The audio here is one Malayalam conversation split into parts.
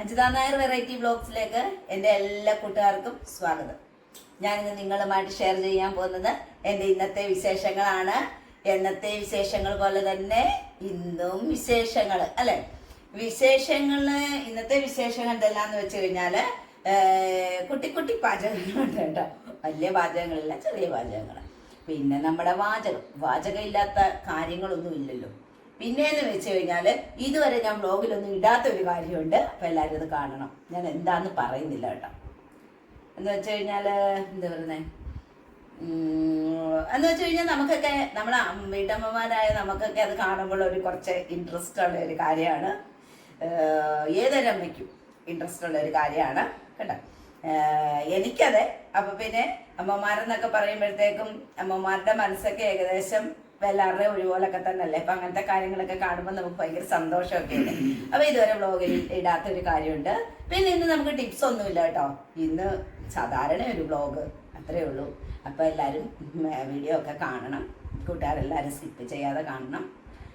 അജിത നായർ വെറൈറ്റി ബ്ലോഗ്സിലേക്ക് എന്റെ എല്ലാ കൂട്ടുകാർക്കും സ്വാഗതം. ഞാനിന്ന് നിങ്ങളുമായിട്ട് ഷെയർ ചെയ്യാൻ പോകുന്നത് എന്റെ ഇന്നത്തെ വിശേഷങ്ങളാണ്. എന്നത്തെ വിശേഷങ്ങൾ പോലെ തന്നെ ഇന്നും വിശേഷങ്ങൾ അല്ലെ? വിശേഷങ്ങൾ ഇന്നത്തെ വിശേഷങ്ങൾ എന്തെല്ലാന്ന് വെച്ച് കഴിഞ്ഞാൽ കുട്ടി കുട്ടി പാചകങ്ങളുണ്ട് കേട്ടോ. വലിയ പാചകങ്ങളില്ല ചെറിയ പാചകങ്ങൾ പിന്നെ നമ്മുടെ വാചകം. വാചകം ഇല്ലാത്ത കാര്യങ്ങളൊന്നും ഇല്ലല്ലോ. പിന്നെന്ന് വെച്ച് കഴിഞ്ഞാൽ ഇതുവരെ ഞാൻ ബ്ലോഗിലൊന്നും ഇടാത്ത ഒരു കാര്യമുണ്ട്. അപ്പം എല്ലാവരും ഇത് കാണണം. ഞാൻ എന്താന്ന് പറയുന്നില്ല കേട്ടോ. എന്ന് വെച്ച് കഴിഞ്ഞാൽ എന്താ പറയുന്നത് എന്ന് വെച്ച് കഴിഞ്ഞാൽ നമുക്കൊക്കെ നമ്മളെ വീട്ടമ്മമാരായ നമുക്കൊക്കെ അത് കാണുമ്പോൾ ഒരു കുറച്ച് ഇൻട്രസ്റ്റ് ഉള്ള ഒരു കാര്യമാണ്. ഏതൊരമ്മയ്ക്കും ഇൻട്രസ്റ്റ് ഉള്ള ഒരു കാര്യമാണ്. കേട്ടോ. എനിക്കതെ. അപ്പൊ പിന്നെ അമ്മമാരെന്നൊക്കെ പറയുമ്പോഴത്തേക്കും അമ്മമാരുടെ മനസ്സൊക്കെ ഏകദേശം എല്ലാവരുടെയും ഒരുപോലൊക്കെ തന്നെയല്ലേ? അപ്പൊ അങ്ങനത്തെ കാര്യങ്ങളൊക്കെ കാണുമ്പോൾ നമുക്ക് ഭയങ്കര സന്തോഷമൊക്കെ ഉണ്ട്. അപ്പൊ ഇതുവരെ വ്ളോഗിൽ ഇടാത്ത ഒരു കാര്യമുണ്ട്. പിന്നെ ഇന്ന് നമുക്ക് ടിപ്സ് ഒന്നുമില്ല കേട്ടോ. ഇന്ന് സാധാരണ ഒരു വ്ളോഗ് അത്രേ ഉള്ളൂ. അപ്പൊ എല്ലാവരും വീഡിയോ ഒക്കെ കാണണം. കൂട്ടുകാരെല്ലാവരും സ്കിപ്പ് ചെയ്യാതെ കാണണം.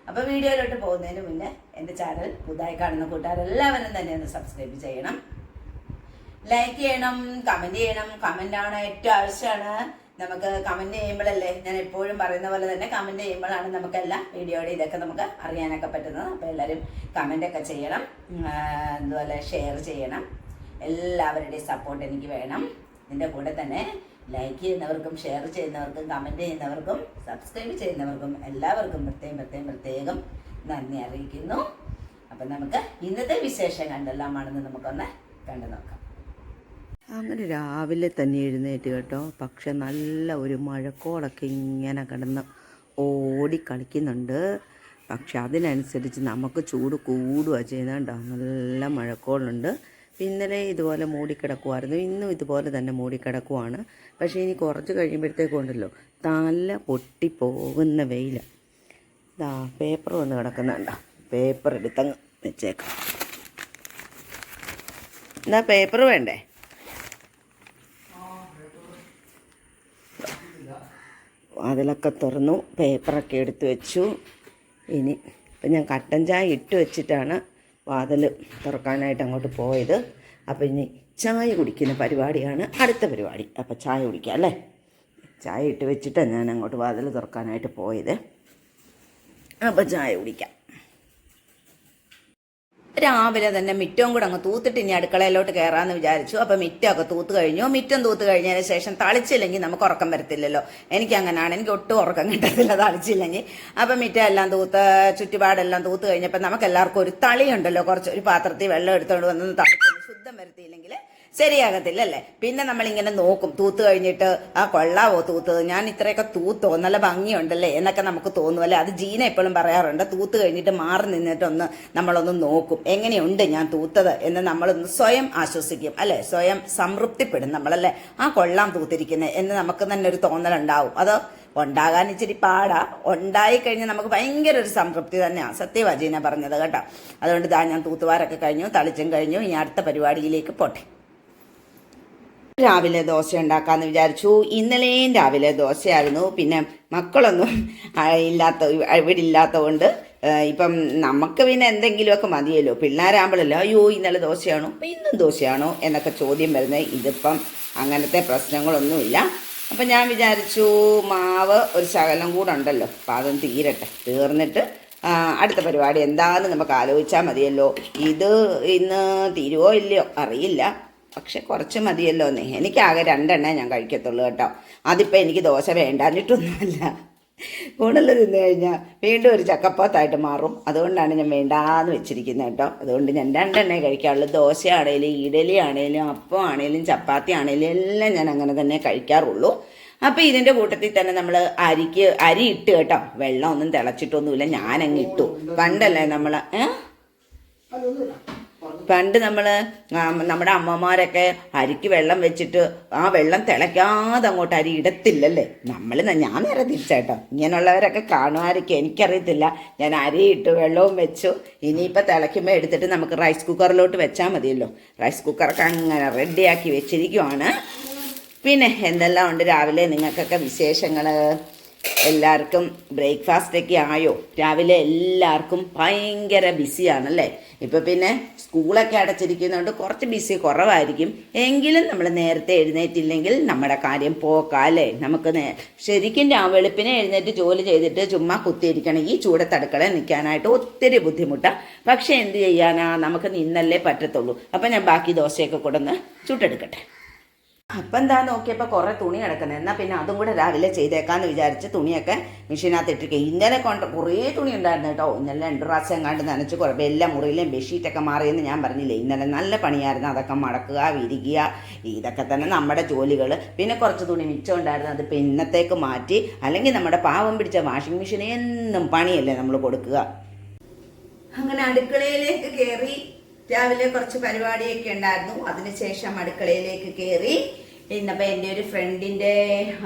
അപ്പൊ വീഡിയോയിലോട്ട് പോകുന്നതിന് മുന്നേ എന്റെ ചാനൽ പുതുതായി കാണുന്ന കൂട്ടുകാരെല്ലാവരും തന്നെ ഒന്ന് സബ്സ്ക്രൈബ് ചെയ്യണം. ലൈക്ക് ചെയ്യണം കമന്റ് ചെയ്യണം. കമന്റ് ആണ് ഏറ്റവും ആവശ്യമാണ്. നമുക്ക് കമന്റ് ചെയ്യുമ്പോഴല്ലേ ഞാൻ എപ്പോഴും പറയുന്ന പോലെ തന്നെ കമന്റ് ചെയ്യുമ്പോഴാണ് നമുക്കെല്ലാം വീഡിയോയുടെ ഇതൊക്കെ നമുക്ക് അറിയാനൊക്കെ പറ്റുന്നത്. അപ്പോൾ എല്ലാവരും ഒക്കെ ചെയ്യണം. അതുപോലെ ഷെയർ ചെയ്യണം. എല്ലാവരുടെയും സപ്പോർട്ട് എനിക്ക് വേണം. ഇതിന്റെ കൂടെ തന്നെ ലൈക്ക് ചെയ്യുന്നവർക്കും ഷെയർ ചെയ്യുന്നവർക്കും കമന്റ് ചെയ്യുന്നവർക്കും സബ്സ്ക്രൈബ് ചെയ്യുന്നവർക്കും എല്ലാവർക്കും പ്രത്യേകം പ്രത്യേകം പ്രത്യേകം നന്ദി അറിയിക്കുന്നു. അപ്പം നമുക്ക് ഇന്നത്തെ വിശേഷം കണ്ടെല്ലാമാണെന്ന് നമുക്കൊന്ന് കണ്ടു നോക്കാം അങ്ങനെ രാവിലെ തന്നെ എഴുന്നേറ്റ് കേട്ടോ. പക്ഷെ നല്ല ഒരു മഴക്കോളൊക്കെ ഇങ്ങനെ കിടന്ന് ഓടിക്കളിക്കുന്നുണ്ട് പക്ഷെ അതിനനുസരിച്ച് നമുക്ക് ചൂട് കൂടുക ചെയ്യുന്നുണ്ടോ നല്ല മഴക്കോളുണ്ട്. ഇന്നലെ ഇതുപോലെ മൂടിക്കിടക്കുമായിരുന്നു ഇന്നും ഇതുപോലെ തന്നെ മൂടിക്കിടക്കുവാണ്. പക്ഷേ ഇനി കുറച്ച് കഴിയുമ്പോഴത്തേക്കും ഉണ്ടല്ലോ തല പൊട്ടിപ്പോകുന്ന വെയില. ഇതാ പേപ്പർ വന്ന് കിടക്കുന്നുണ്ടോ പേപ്പർ എടുത്തങ്ങ് വെച്ചേക്കാം. എന്നാ പേപ്പർ വേണ്ടേ? അതിലൊക്കെ തുറന്നു പേപ്പറൊക്കെ എടുത്തു വെച്ചു. ഇനി ഇപ്പം ഞാൻ കട്ടൻ ചായ ഇട്ട് വെച്ചിട്ടാണ് വാതിൽ തുറക്കാനായിട്ട് അങ്ങോട്ട് പോയത്. അപ്പോൾ ഇനി ചായ കുടിക്കുന്ന പരിപാടിയാണ് അടുത്ത പരിപാടി. അപ്പോൾ ചായ കുടിക്കുക അല്ലേ? ചായ ഇട്ട് വെച്ചിട്ടാണ് ഞാൻ അങ്ങോട്ട് വാതിൽ തുറക്കാനായിട്ട് പോയത്. അപ്പോൾ ചായ കുടിക്കാം. രാവിലെ തന്നെ മിറ്റവും കൂടെ അങ്ങ് തൂത്തിട്ട് ഇനി അടുക്കളയിലോട്ട് കയറാമെന്ന് വിചാരിച്ചു. അപ്പൊ മിറ്റമൊക്കെ തൂത്ത് കഴിഞ്ഞു. മിറ്റം തൂത്ത് കഴിഞ്ഞതിന് ശേഷം തളിച്ചില്ലെങ്കിൽ നമുക്ക് ഉറക്കം വരത്തില്ലല്ലോ. എനിക്ക് അങ്ങനെയാണ് എനിക്ക് ഒട്ടും ഉറക്കം കിട്ടത്തില്ല തളിച്ചില്ലെങ്കിൽ. അപ്പൊ മിറ്റം എല്ലാം തൂത്ത് ചുറ്റുപാടെല്ലാം തൂത്ത് കഴിഞ്ഞപ്പോൾ നമുക്ക് എല്ലാവർക്കും ഒരു തളിയുണ്ടല്ലോ. കുറച്ച് ഒരു പാത്രത്തിൽ വെള്ളം എടുത്തുകൊണ്ട് വന്ന് ശുദ്ധം വരുത്തിയില്ലെങ്കിൽ ശരിയാകത്തില്ല അല്ലേ പിന്നെ നമ്മളിങ്ങനെ നോക്കും. തൂത്ത് കഴിഞ്ഞിട്ട് ആ കൊള്ളാവോ തൂത്തത് ഞാൻ ഇത്രയൊക്കെ തൂത്തോ? നല്ല ഭംഗിയുണ്ടല്ലേ? എന്നൊക്കെ നമുക്ക് തോന്നും അല്ലേ അത് ജീന എപ്പോഴും പറയാറുണ്ട്. തൂത്ത് കഴിഞ്ഞിട്ട് മാറി നിന്നിട്ടൊന്ന് നമ്മളൊന്ന് നോക്കും. എങ്ങനെയുണ്ട് ഞാൻ തൂത്തത്? എന്ന് നമ്മളൊന്ന് സ്വയം ആശ്വസിക്കും അല്ലെ? സ്വയം സംതൃപ്തിപ്പെടും നമ്മളല്ലേ? ആ കൊള്ളാം തൂത്തിരിക്കുന്നത് എന്ന് നമുക്ക് തന്നെ ഒരു തോന്നലുണ്ടാവും. അത് ഉണ്ടാകാൻ ഇച്ചിരി പാടാ. ഉണ്ടായി കഴിഞ്ഞാൽ നമുക്ക് ഭയങ്കര ഒരു സംതൃപ്തി തന്നെയാണ്. സത്യവാജീന പറഞ്ഞത് കേട്ടോ. അതുകൊണ്ട് ഞാൻ തൂത്തുവാരൊക്കെ കഴിഞ്ഞു തളിച്ചും കഴിഞ്ഞു. ഇനി അടുത്ത പരിപാടിയിലേക്ക് പോട്ടെ. രാവിലെ ദോശ ഉണ്ടാക്കാന്ന് വിചാരിച്ചു. ഇന്നലെയും രാവിലെ ദോശയായിരുന്നു. പിന്നെ മക്കളൊന്നും ഇല്ലാത്ത ഇവിടെ ഇല്ലാത്തതുകൊണ്ട് ഇപ്പം നമുക്ക് പിന്നെ എന്തെങ്കിലുമൊക്കെ മതിയല്ലോ. പിള്ളേരാകുമ്പോഴല്ലോ അയ്യോ ഇന്നലെ ദോശയാണോ? അപ്പം ഇന്നും ദോശയാണോ? എന്നൊക്കെ ചോദ്യം വരുന്നത്. ഇതിപ്പം അങ്ങനത്തെ പ്രശ്നങ്ങളൊന്നുമില്ല. അപ്പം ഞാൻ വിചാരിച്ചു മാവ് ഒരു ശകലം കൂടെ ഉണ്ടല്ലോ. അപ്പം അതൊന്ന് തീരട്ടെ. തീർന്നിട്ട് അടുത്ത പരിപാടി എന്താണെന്ന് നമുക്ക് ആലോചിച്ചാൽ മതിയല്ലോ. ഇത് ഇന്ന് തീരുവോ ഇല്ലയോ അറിയില്ല. പക്ഷെ കുറച്ച് മതിയല്ലോ എന്നേ എനിക്കാകെ രണ്ടെണ്ണേ ഞാൻ കഴിക്കത്തുള്ളൂ കേട്ടോ. അതിപ്പോൾ എനിക്ക് ദോശ വേണ്ടാഞ്ഞിട്ടൊന്നുമല്ല. കൂടുതൽ തിന്നു കഴിഞ്ഞാൽ വീണ്ടും ഒരു ചക്കപ്പാത്തായിട്ട് മാറും. അതുകൊണ്ടാണ് ഞാൻ വേണ്ടാന്ന് വെച്ചിരിക്കുന്നത് കേട്ടോ. അതുകൊണ്ട് ഞാൻ രണ്ടെണ്ണേ കഴിക്കാറുള്ളൂ. ദോശയാണേലും ഇഡലി ആണേലും അപ്പം ആണേലും ചപ്പാത്തി ആണേലും എല്ലാം ഞാൻ അങ്ങനെ തന്നെ കഴിക്കാറുള്ളൂ. അപ്പം ഇതിന്റെ കൂട്ടത്തിൽ തന്നെ നമ്മൾ അരിക്ക് അരി ഇട്ട് കേട്ടോ. വെള്ളം ഒന്നും തിളച്ചിട്ടൊന്നുമില്ല. ഞാനങ്ങ് ഇട്ടു. പണ്ടല്ലേ നമ്മൾ ഏഹ് പണ്ട് നമ്മൾ നമ്മുടെ അമ്മമാരൊക്കെ അരിക്ക് വെള്ളം വെച്ചിട്ട് ആ വെള്ളം തിളയ്ക്കാതെ അങ്ങോട്ട് അരി ഇടത്തില്ലല്ലേ? നമ്മൾ ഞാൻ നേരെ തിരിച്ചേട്ടോ ഇങ്ങനെയുള്ളവരൊക്കെ കാണുമായിരിക്കും. എനിക്കറിയത്തില്ല. ഞാൻ അരി ഇട്ട് വെള്ളവും വെച്ചു. ഇനിയിപ്പോൾ തിളയ്ക്കുമ്പോൾ എടുത്തിട്ട് നമുക്ക് റൈസ് കുക്കറിലോട്ട് വെച്ചാൽ മതിയല്ലോ. റൈസ് കുക്കറൊക്കെ അങ്ങനെ റെഡിയാക്കി വെച്ചിരിക്കുവാണ്. പിന്നെ എന്തെല്ലാം ഉണ്ട് രാവിലെ നിങ്ങൾക്കൊക്കെ വിശേഷങ്ങൾ എല്ലാവർക്കും ബ്രേക്ക്ഫാസ്റ്റ് ഒക്കെ ആയോ? രാവിലെ എല്ലാവർക്കും ഭയങ്കര ബിസിയാണല്ലേ ഇപ്പം പിന്നെ സ്കൂളൊക്കെ അടച്ചിരിക്കുന്നതുകൊണ്ട് കുറച്ച് ബിസി കുറവായിരിക്കും. എങ്കിലും നമ്മൾ നേരത്തെ എഴുന്നേറ്റില്ലെങ്കിൽ നമ്മുടെ കാര്യം പോക്കാം അല്ലേ? നമുക്ക് നേ ശരിക്കും വെളുപ്പിനെ എഴുന്നേറ്റ് ജോലി ചെയ്തിട്ട് ചുമ്മാ കുത്തിയിരിക്കണം. ഈ ചൂടെ അടുക്കളയിൽ നിൽക്കാനായിട്ട് ഒത്തിരി ബുദ്ധിമുട്ടാണ് പക്ഷേ എന്ത് ചെയ്യാനാ? നമുക്ക് നിന്നല്ലേ പറ്റത്തുള്ളൂ. അപ്പം ഞാൻ ബാക്കി ദോശയൊക്കെ കൊണ്ടുവന്ന് ചുട്ടെടുക്കട്ടെ. അപ്പം എന്താ നോക്കിയപ്പോൾ കുറേ തുണി കിടക്കുന്നത് എന്നാൽ പിന്നെ അതും കൂടെ രാവിലെ ചെയ്തേക്കാന്ന് വിചാരിച്ച് തുണിയൊക്കെ മെഷീനകത്ത് ഇട്ടിരിക്കുക ഇന്നലെ കൊണ്ട് കുറേ തുണി ഉണ്ടായിരുന്നു കേട്ടോ. ഇന്നലെ രണ്ട് പ്രാവശ്യം എങ്ങാണ്ട് നനച്ച് കുറേ എല്ലാ മുറിയിലും ബെഡ്ഷീറ്റൊക്കെ മാറിയെന്ന് ഞാൻ പറഞ്ഞില്ലേ. ഇന്നലെ നല്ല പണിയായിരുന്നു. അതൊക്കെ മടക്കുക വിരിക്കുക ഇതൊക്കെ തന്നെ നമ്മുടെ ജോലികൾ പിന്നെ കുറച്ച് തുണി മിച്ചം ഉണ്ടായിരുന്നു. അത് ഇന്നത്തേക്ക് മാറ്റി. അല്ലെങ്കിൽ നമ്മുടെ പാവം പിടിച്ച വാഷിംഗ് മെഷീൻ എന്നും പണിയല്ലേ നമ്മൾ കൊടുക്കുക. അങ്ങനെ അടുക്കളയിലേക്ക് കയറി രാവിലെ കുറച്ച് പരിപാടിയൊക്കെ ഉണ്ടായിരുന്നു. അതിനുശേഷം അടുക്കളയിലേക്ക് കയറി ഇന്നപ്പോൾ എന്റെ ഒരു ഫ്രണ്ടിന്റെ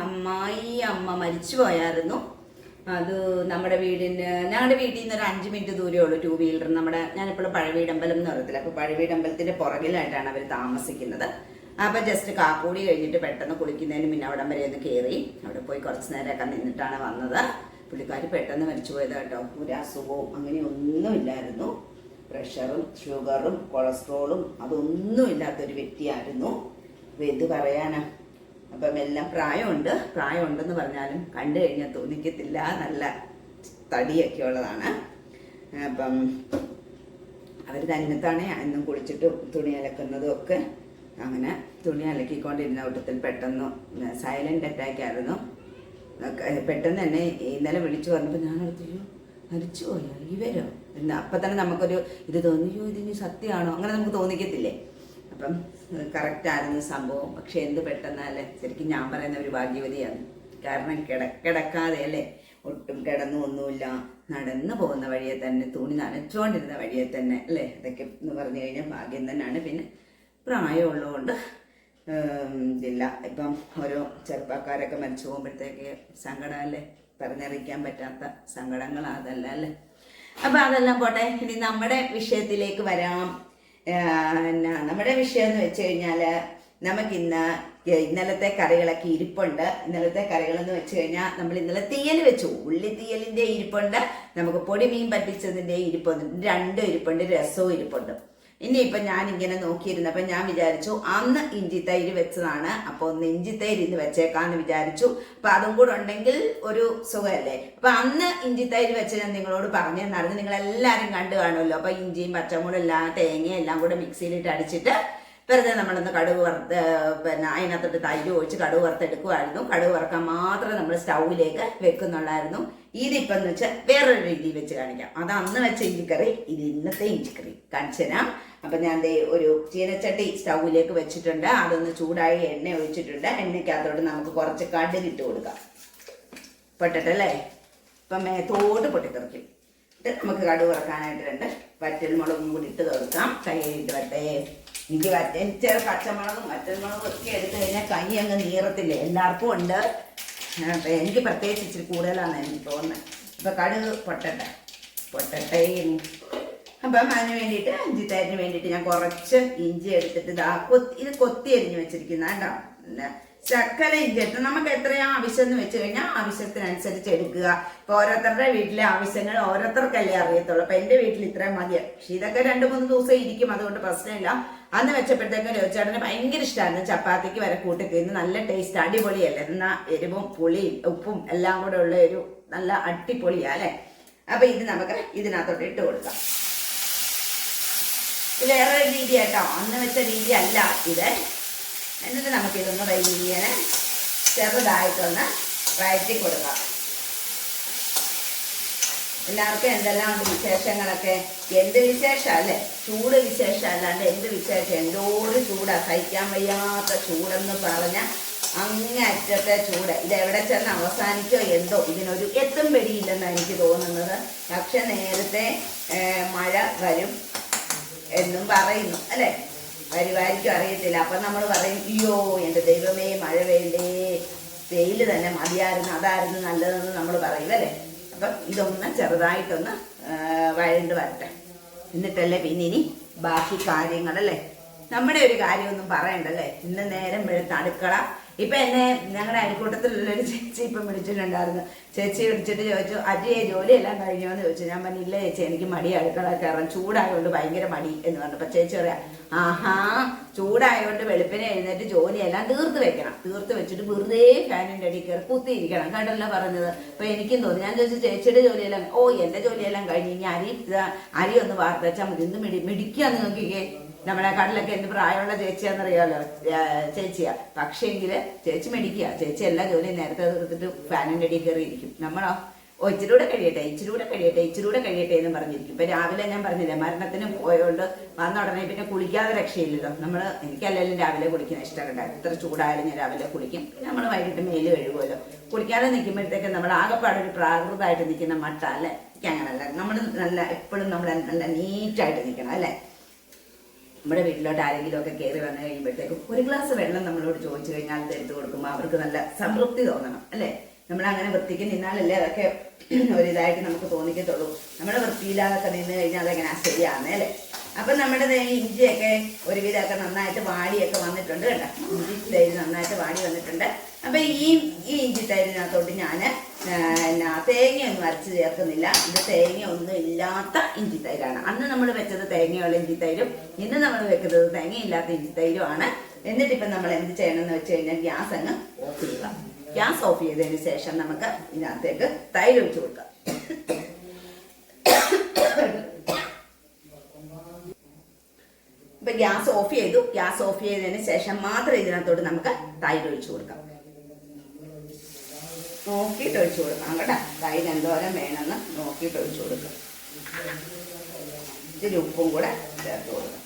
അമ്മായി അമ്മ മരിച്ചു പോയായിരുന്നു. അത് നമ്മുടെ വീടിന് ഞങ്ങളുടെ വീട്ടിൽ നിന്ന് ഒരു അഞ്ച് മിനിറ്റ് ദൂരമേ ഉള്ളൂ ടൂ വീലർ നമ്മുടെ ഞാനിപ്പോഴും പഴവീടമ്പലം എന്ന് പറയത്തില്ല. അപ്പോൾ പഴവീടമ്പലത്തിന്റെ പുറകിലായിട്ടാണ് അവർ താമസിക്കുന്നത്. അപ്പോൾ ജസ്റ്റ് കാക്കൂടി കഴിഞ്ഞിട്ട് പെട്ടെന്ന് കുളിക്കുന്നതിന് പിന്നെ അവിടം വരെ ഒന്ന് കയറി അവിടെ പോയി കുറച്ച് നേരമൊക്കെ നിന്നിട്ടാണ് വന്നത്. പുള്ളിക്കാർ പെട്ടെന്ന് മരിച്ചു പോയത് കേട്ടോ. ഒരു അസുഖവും അങ്ങനെ ഒന്നുമില്ലായിരുന്നു. പ്രഷറും ഷുഗറും കൊളസ്ട്രോളും അതൊന്നും ഇല്ലാത്തൊരു വ്യക്തിയായിരുന്നു. അപ്പോൾ എന്ത് പറയാനാ? അപ്പം എല്ലാം പ്രായമുണ്ട്. പ്രായമുണ്ടെന്ന് പറഞ്ഞാലും കണ്ടു കഴിഞ്ഞാൽ തോന്നിക്കത്തില്ല. നല്ല തടിയൊക്കെ ഉള്ളതാണ്. അപ്പം അവർ തന്നെത്താണേ എന്നും കുളിച്ചിട്ട് തുണി അലക്കുന്നതും ഒക്കെ അങ്ങനെ തുണി അലക്കിക്കൊണ്ടിരുന്ന കൂട്ടത്തിൽ പെട്ടെന്ന് സൈലന്റ് അറ്റാക്ക് ആയിരുന്നു. പെട്ടെന്ന് തന്നെ ഇന്നലെ വിളിച്ചു പറഞ്ഞപ്പോൾ ഞാൻ അടുത്തു മരിച്ചു പോയോ ഇവരോ? എന്ന് അപ്പം തന്നെ നമുക്കൊരു ഇത് തോന്നിയോ ഇതിന് സത്യമാണോ അങ്ങനെ നമുക്ക് തോന്നിക്കത്തില്ലേ? അപ്പം കറക്റ്റായിരുന്നു സംഭവം. പക്ഷെ എന്ത് പെട്ടെന്നല്ലേ? ശരിക്കും ഞാൻ പറയുന്ന ഒരു ഭാഗ്യവതിയാണ്. കാരണം കിട കിടക്കാതെ അല്ലേ? ഒട്ടും കിടന്നു ഒന്നുമില്ല. നടന്നു പോകുന്ന വഴിയെ തന്നെ തുണി നനച്ചുകൊണ്ടിരുന്ന വഴിയെ തന്നെ അല്ലേ? അതൊക്കെ എന്ന് പറഞ്ഞു കഴിഞ്ഞാൽ ഭാഗ്യം തന്നെയാണ്. പിന്നെ പ്രായമുള്ളതുകൊണ്ട് ഇതില്ല ഇപ്പം ഓരോ ചെറുപ്പക്കാരൊക്കെ മരിച്ചു പോകുമ്പോഴത്തേക്ക് സങ്കടമല്ലേ? പറഞ്ഞറിയിക്കാൻ പറ്റാത്ത സങ്കടങ്ങൾ അതല്ല അല്ലേ? അപ്പം അതെല്ലാം പോട്ടെ. ഇനി നമ്മുടെ വിഷയത്തിലേക്ക് വരാം. എന്നാ നമ്മുടെ വിഷയം എന്ന് വെച്ച് കഴിഞ്ഞാൽ നമുക്കിന്ന് ഇന്നലത്തെ കറികളൊക്കെ ഇരിപ്പുണ്ട്. ഇന്നലത്തെ കറികൾ എന്ന് വെച്ച് കഴിഞ്ഞാൽ നമ്മൾ ഇന്നലെ തീയൽ വെച്ചു. ഉള്ളി തീയലിന്റെ ഇരിപ്പുണ്ട്. നമുക്ക് പൊടി മീൻ പറ്റിച്ചതിന്റെ ഇരിപ്പുണ്ട്. രണ്ടും ഇരിപ്പുണ്ട് രസവും ഇരിപ്പുണ്ട്. ഇനിയിപ്പം ഞാൻ ഇങ്ങനെ നോക്കിയിരുന്നപ്പോൾ ഞാൻ വിചാരിച്ചു അന്ന് ഇഞ്ചി തൈര് വെച്ചതാണ്. അപ്പോൾ ഒന്ന് ഇഞ്ചി തൈര് ഇന്ന് വെച്ചേക്കാന്ന് വിചാരിച്ചു. അപ്പം അതും കൂടെ ഉണ്ടെങ്കിൽ ഒരു സുഖമല്ലേ? അപ്പം അന്ന് ഇഞ്ചി തൈര് വെച്ച് ഞാൻ നിങ്ങളോട് പറഞ്ഞു നിങ്ങൾ എല്ലാരും കണ്ടു കാണുമല്ലോ. അപ്പം ഇഞ്ചിയും പച്ചമുളകും എല്ലാം തേങ്ങയും എല്ലാം കൂടെ മിക്സിയിലിട്ട് അടിച്ചിട്ട് വെറുതെ നമ്മളൊന്ന് കടുക് വറുത്ത് പിന്നെ അതിനകത്തോട്ട് തൈര് ഒഴിച്ച് കടുക് വറുത്തെടുക്കുമായിരുന്നു കടുക് വറുക്കാൻ മാത്രം നമ്മൾ സ്റ്റൗവിലേക്ക് വെക്കുന്നുള്ളായിരുന്നു. ഇതിപ്പം എന്ന് വെച്ചാൽ വേറൊരു രീതിയിൽ വെച്ച് കാണിക്കാം. അത് അന്ന് വെച്ച ഇഞ്ചിക്കറി ഇത് ഇന്നത്തെ ഇഞ്ചിക്കറി. കാണിച്ചു തരാം അപ്പം ഞാൻ ദേ ഒരു ചീനച്ചട്ടി സ്റ്റൗവിലേക്ക് വെച്ചിട്ടുണ്ട്. അതൊന്ന് ചൂടായി എണ്ണ ഒഴിച്ചിട്ടുണ്ട്. എണ്ണയ്ക്കകത്തോട്ട് നമുക്ക് കുറച്ച് കടുക് ഇട്ട് കൊടുക്കാം. പൊട്ടട്ടല്ലേ? ഇപ്പം മേത്തോട്ട് പൊട്ടിത്തെറിക്കും. നമുക്ക് കടുക് വറക്കാനായിട്ട് രണ്ട് വറ്റൽ മുളകും കൂടി ഇട്ട് തീർക്കാം കൈ ഇട്ട് വട്ടെ എനിക്ക് ചെറു പച്ചമുളകും വറ്റൽമുളകും ഒക്കെ എടുത്തു കഴിഞ്ഞാൽ കൈ അങ്ങ് നീറത്തില്ലേ? എല്ലാവർക്കും ഉണ്ട്. എനിക്ക് പ്രത്യേകിച്ച് ഇച്ചിരി കൂടുതലാണ് എനിക്ക് തോന്നുന്നത് അപ്പം കടുക് പൊട്ടട്ടെ. പൊട്ടട്ടെ അപ്പം അതിന് വേണ്ടിയിട്ട് അഞ്ചു തൈരിന് വേണ്ടിയിട്ട് ഞാൻ കുറച്ച് ഇഞ്ചി എടുത്തിട്ട് ഇതാ കൊത്തി ഇത് കൊത്തി അരിഞ്ഞ് വെച്ചിരിക്കുന്ന കേട്ടോ ശക്കല ഇഞ്ചി എടുത്ത് നമുക്ക് എത്രയാ ആവശ്യം എന്ന് വെച്ച് കഴിഞ്ഞാൽ ആവശ്യത്തിനനുസരിച്ച് എടുക്കുക. ഇപ്പൊ ഓരോരുത്തരുടെ വീട്ടിലെ ആവശ്യങ്ങൾ ഓരോരുത്തർക്കല്ലേ അറിയത്തുള്ളൂ. അപ്പൊ എന്റെ വീട്ടിൽ ഇത്രയും മതിയാണ് പക്ഷെ ഇതൊക്കെ രണ്ട് മൂന്ന് ദിവസം ഇരിക്കും. അതുകൊണ്ട് പ്രശ്നമില്ല. അന്ന് വെച്ചപ്പോഴത്തേക്കും രോചേട്ടന് ഭയങ്കര ഇഷ്ടമായിരുന്നു ചപ്പാത്തിക്ക് വരെ കൂട്ടി തിന്ന് നല്ല ടേസ്റ്റ് അടിപൊളിയല്ലേ? എന്നാ എരിവും പുളിയും ഉപ്പും എല്ലാം കൂടെ ഉള്ള ഒരു നല്ല അടിപൊളിയാ അല്ലേ? അപ്പൊ ഇത് നമുക്ക് ഇതിനകത്തോട്ട് ഇട്ട് കൊടുക്കാം. ഇത് വേറെ രീതി കേട്ടോ. അന്ന് വെച്ച രീതി അല്ല ഇത്. എന്നിട്ട് നമുക്കിതൊന്ന് വൈകിങ്ങനെ ചെറുതായിട്ടൊന്ന് വഴറ്റി കൊടുക്കാം. എല്ലാവർക്കും എന്തെല്ലാം ഉണ്ട് വിശേഷങ്ങളൊക്കെ? എന്ത് വിശേഷം അല്ലേ? ചൂട് വിശേഷം അല്ലാണ്ട് എന്ത് വിശേഷം? എന്തോട് ചൂടാ. സഹിക്കാൻ വയ്യാത്ത ചൂടെന്ന് പറഞ്ഞ അങ്ങറ്റത്തെ ചൂട്. ഇത് എവിടെ ചെന്ന് അവസാനിക്കോ എന്തോ? ഇതിനൊരു എത്തും വെടിയില്ലെന്നാണ് എനിക്ക് തോന്നുന്നത്. പക്ഷെ നേരത്തെ മഴ വരും എന്നും പറയുന്നു. അല്ലെ? വരുവായിരിക്കും അറിയത്തില്ല. അപ്പൊ നമ്മൾ പറയും അയ്യോ എന്റെ ദൈവമേ മഴ വേണ്ടേ വെയിൽ തന്നെ മതിയായിരുന്നു. അതായിരുന്നു നല്ലതെന്ന് നമ്മൾ പറയും. അല്ലേ? അപ്പം ഇതൊന്ന് ചെറുതായിട്ടൊന്ന് വഴണ്ട് വരട്ടെ. എന്നിട്ടല്ലേ പിന്നെ ഇനി ബാക്കി കാര്യങ്ങളല്ലേ? നമ്മുടെ ഒരു കാര്യമൊന്നും പറയണ്ടല്ലേ? ഇന്ന് നേരം വെളുത്ത് അടുക്കള ഇപ്പൊ എന്നെ ഞങ്ങളുടെ അയൽക്കൂട്ടത്തിലുള്ള ഒരു ചേച്ചി ഇപ്പം വിളിച്ചിട്ടുണ്ടായിരുന്നു. ചേച്ചി വിളിച്ചിട്ട് ചോദിച്ചു അജയെ ജോലിയെല്ലാം കഴിഞ്ഞോ എന്ന് ചോദിച്ചു. ഞാൻ പറഞ്ഞു ഇല്ല ചേച്ചി എനിക്ക് മടി അടുക്കള കയറാൻ ചൂടായതുകൊണ്ട് ഭയങ്കര മടി എന്ന് പറഞ്ഞു അപ്പൊ ചേച്ചി പറയാ ആഹാ ചൂടായതുകൊണ്ട് വെളുപ്പിനെ എഴുന്നേറ്റ് ജോലിയെല്ലാം തീർത്ത് വെക്കണം. തീർത്ത് വെച്ചിട്ട് വെറുതെ ഫാനിന്റെ അടിയിൽ കയറി കുത്തിയിരിക്കണം. കണ്ടല്ലോ പറഞ്ഞത്. അപ്പൊ എനിക്കും തോന്നി. ഞാൻ ചോദിച്ചു ചേച്ചിയുടെ ജോലിയെല്ലാം ഓ എന്റെ ജോലിയെല്ലാം കഴിഞ്ഞ് ഇനി അരി അരി ഒന്ന് വാർത്തച്ചാൽ മതി. ഇന്ന് മിടി മിടിക്കുക നോക്കിക്കേ നമ്മളെ കടലൊക്കെ എന്ത് പ്രായമുള്ള ചേച്ചിയാന്നറിയാലോ ഏ, ചേച്ചിയാ. പക്ഷേങ്കിൽ ചേച്ചി മേടിക്കുക. ചേച്ചി എല്ലാ ജോലിയും നേരത്തെ തീർത്തിട്ട് ഫാനിന്റെ അടിയിൽ കയറി ഇരിക്കും നമ്മളോ? ഓ ഇച്ചിരി കഴിയട്ടെ ഇച്ചിരി കഴിയട്ടെ ഇച്ചിരി കഴിയട്ടെ എന്ന് പറഞ്ഞിരിക്കും. ഇപ്പൊ രാവിലെ ഞാൻ പറഞ്ഞില്ലേ മരണത്തിന് പോയോണ്ട് വന്ന ഉടനെ പിന്നെ കുളിക്കാതെ രക്ഷയില്ലല്ലോ. നമ്മൾ എനിക്കല്ലെങ്കിലും രാവിലെ കുളിക്കുന്ന ഇഷ്ടമുണ്ട് എത്ര ചൂടായാലും ഞാൻ രാവിലെ കുളിക്കും. പിന്നെ നമ്മൾ വൈകിട്ട് മേൽ കഴുകുമല്ലോ കുളിക്കാതെ നിൽക്കുമ്പോഴത്തേക്ക് നമ്മൾ ആകെപ്പാടെ ഒരു പ്രാകൃതമായിട്ട് നിൽക്കുന്ന മട്ട അല്ലേ? എനിക്ക് അങ്ങനല്ല നമ്മൾ നല്ല എപ്പോഴും നമ്മൾ നല്ല നീറ്റായിട്ട് നിൽക്കണം അല്ലേ? നമ്മുടെ വീട്ടിലോട്ട് ആരെങ്കിലും ഒക്കെ കയറി വന്നു കഴിയുമ്പോഴത്തേക്കും ഒരു ഗ്ലാസ് വെള്ളം നമ്മളോട് ചോദിച്ചു കഴിഞ്ഞാൽ അത് എടുത്തു കൊടുക്കുമ്പോൾ അവർക്ക് നല്ല സംതൃപ്തി തോന്നണം അല്ലേ? നമ്മൾ അങ്ങനെ വൃത്തിക്ക് നിന്നാലല്ലേ അതൊക്കെ ഒരിതായിട്ട് നമുക്ക് തോന്നിക്കത്തുള്ളൂ. നമ്മുടെ വൃത്തിയില്ലാതൊക്കെ നിന്ന് കഴിഞ്ഞാൽ അതെങ്ങനെ ശരിയാന്നേ അല്ലേ? അപ്പം നമ്മുടെ ഇഞ്ചിയൊക്കെ ഒരുവിധമൊക്കെ നന്നായിട്ട് വാടിയൊക്കെ വന്നിട്ടുണ്ട് കേട്ടോ. ഇഞ്ചി തൈര് നന്നായിട്ട് വാടി വന്നിട്ടുണ്ട്. അപ്പം ഈ ഈ ഇഞ്ചി തൈരിനകത്തോട്ട് ഞാൻ എന്നാ തേങ്ങയൊന്നും അരച്ച് ചേർക്കുന്നില്ല. ഇത് തേങ്ങ ഒന്നും ഇല്ലാത്ത ഇഞ്ചി തൈരാണ്. അന്ന് നമ്മൾ വെച്ചത് തേങ്ങയുള്ള ഇഞ്ചി തൈരും ഇന്ന് നമ്മൾ വെക്കുന്നത് തേങ്ങയില്ലാത്ത ഇഞ്ചി തൈരുമാണ്. എന്നിട്ട് ഇപ്പം നമ്മൾ എന്ത് ചെയ്യണമെന്ന് വെച്ച് കഴിഞ്ഞാൽ ഗ്യാസ് അങ്ങ് ഓഫ് ചെയ്യുക. ഗ്യാസ് ഓഫ് ചെയ്തതിന് ശേഷം നമുക്ക് ഇതിനകത്തേക്ക് തൈര് ഒഴിച്ചു കൊടുക്കാം. ഇപ്പൊ ഗ്യാസ് ഓഫ് ചെയ്തു. ഗ്യാസ് ഓഫ് ചെയ്തതിന് ശേഷം മാത്രം ഇതിനകത്തോട്ട് നമുക്ക് തൈര് ഒഴിച്ചു കൊടുക്കാം. നോക്കിയിട്ട് ഒഴിച്ചു കൊടുക്കണം കേട്ടോ. തൈര് എന്തോരം വേണമെന്ന് നോക്കിയിട്ട് ഒഴിച്ചു കൊടുക്കാം. ഇച്ചിരി ഉപ്പും കൂടെ ചേർത്ത് കൊടുക്കാം.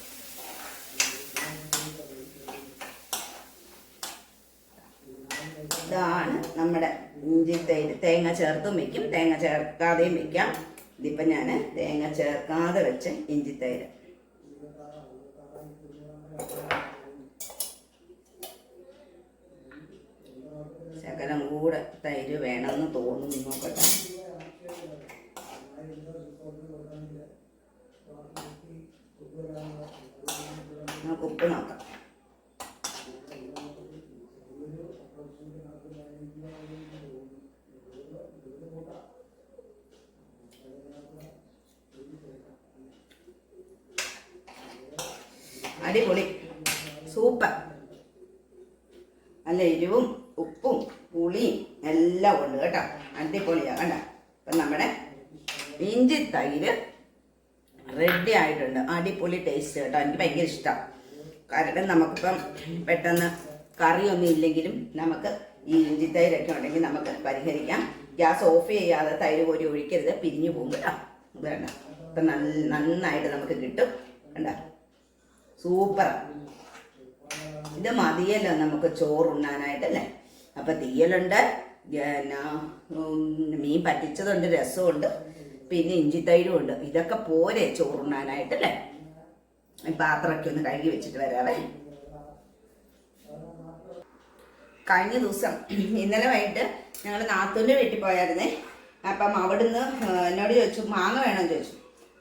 ഇതാണ് നമ്മുടെ ഇഞ്ചി തൈര്. തേങ്ങ ചേർത്തും വെക്കും. തേങ്ങ ചേർക്കാതെയും വെക്കാം. ഇതിപ്പം ഞാൻ തേങ്ങ ചേർക്കാതെ വെച്ച ഇഞ്ചി തൈര് ശകലം കൂടെ തൈര് വേണമെന്ന് തോന്നുന്നു നോക്കട്ടെ നമുക്ക് ഉപ്പ് നോക്കാം. അടിപൊളി. സൂപ്പർ. നല്ല എരിവും ഉപ്പും. പുളിയും എല്ലാം ഉണ്ട് കേട്ടോ. അടിപൊളിയാണ് കണ്ട? അപ്പം നമ്മുടെ ഇഞ്ചി തൈര് റെഡി ആയിട്ടുണ്ട്. അടിപൊളി ടേസ്റ്റ് കേട്ടോ. എനിക്ക് ഭയങ്കര ഇഷ്ടമാണ് കാരണം നമുക്കിപ്പം പെട്ടെന്ന് കറിയൊന്നും ഇല്ലെങ്കിലും നമുക്ക് ഈ ഇഞ്ചി തൈരൊക്കെ ഉണ്ടെങ്കിൽ നമുക്ക് പരിഹരിക്കാം. ഗ്യാസ് ഓഫ് ചെയ്യാതെ തൈര് കോരി ഒഴിക്കരുത്. പിരിഞ്ഞു പോകും കേട്ടോ. വേണ്ട ഇപ്പം നല്ല നന്നായിട്ട് നമുക്ക് കിട്ടും. കണ്ട? സൂപ്പർ ഇത് മതിയല്ലോ നമുക്ക് ചോറുണ്ണാനായിട്ടല്ലേ അപ്പൊ തീയലുണ്ട്. മീൻ പറ്റിച്ചതുണ്ട് രസമുണ്ട്. പിന്നെ ഇഞ്ചി തൈരും ഉണ്ട്. ഇതൊക്കെ പോരെ ചോറുണ്ണാനായിട്ട് അല്ലേ പാത്രമൊക്കെ ഒന്ന് കഴുകി വെച്ചിട്ട് വരാവേ കഴിഞ്ഞ ദിവസം ഇന്നലെ വൈകിട്ട് ഞങ്ങൾ നാത്തൂന്റെ വീട്ടിൽ പോയായിരുന്നേ. അപ്പം അവിടുന്ന് എന്നോട് ചോദിച്ചു മാങ്ങ വേണമെന്ന് ചോദിച്ചു.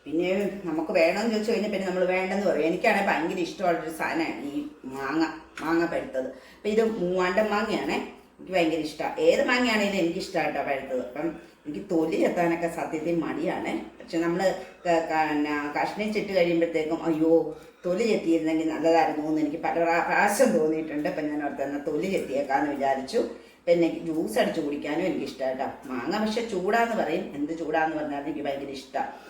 പിന്നെ നമുക്ക് വേണമെന്ന് ചോദിച്ചു കഴിഞ്ഞാൽ പിന്നെ നമ്മൾ വേണ്ടെന്ന് പറയും. എനിക്കാണെങ്കിൽ ഭയങ്കര ഇഷ്ടമുള്ളൊരു സാധനമാണ് ഈ മാങ്ങ മാങ്ങ പെടുത്തത് അപ്പം ഇത് മൂവാണ്ടൻ മാങ്ങയാണേ. എനിക്ക് ഭയങ്കര ഇഷ്ടമാണ് ഏത് മാങ്ങയാണെങ്കിലും എനിക്ക് കേട്ടോ പഴുത്തത്. അപ്പം എനിക്ക് തൊലി എത്താനൊക്കെ സത്യത്തിൽ മടിയാണ്. പക്ഷെ നമ്മൾ പിന്നെ കഷ്ണിച്ചിട്ട് കഴിയുമ്പോഴത്തേക്കും അയ്യോ തൊലി ചെത്തിയിരുന്നെങ്കിൽ നല്ലതായിരുന്നു എന്ന് എനിക്ക് പല പ്രാ- പ്രാവശ്യം തോന്നിയിട്ടുണ്ട്. അപ്പം ഞാൻ ഓർത്ത് തന്നെ തൊലി ചെത്തിയേക്കാന്ന് വിചാരിച്ചു. പിന്നെ ജ്യൂസ് അടിച്ച് കുടിക്കാനും എനിക്ക് ഇഷ്ടമായിട്ടോ മാങ്ങ പക്ഷെ ചൂടാന്ന് പറയും. എന്ത് ചൂടാന്ന് പറഞ്ഞാലും എനിക്ക് ഭയങ്കര ഇഷ്ടമാണ്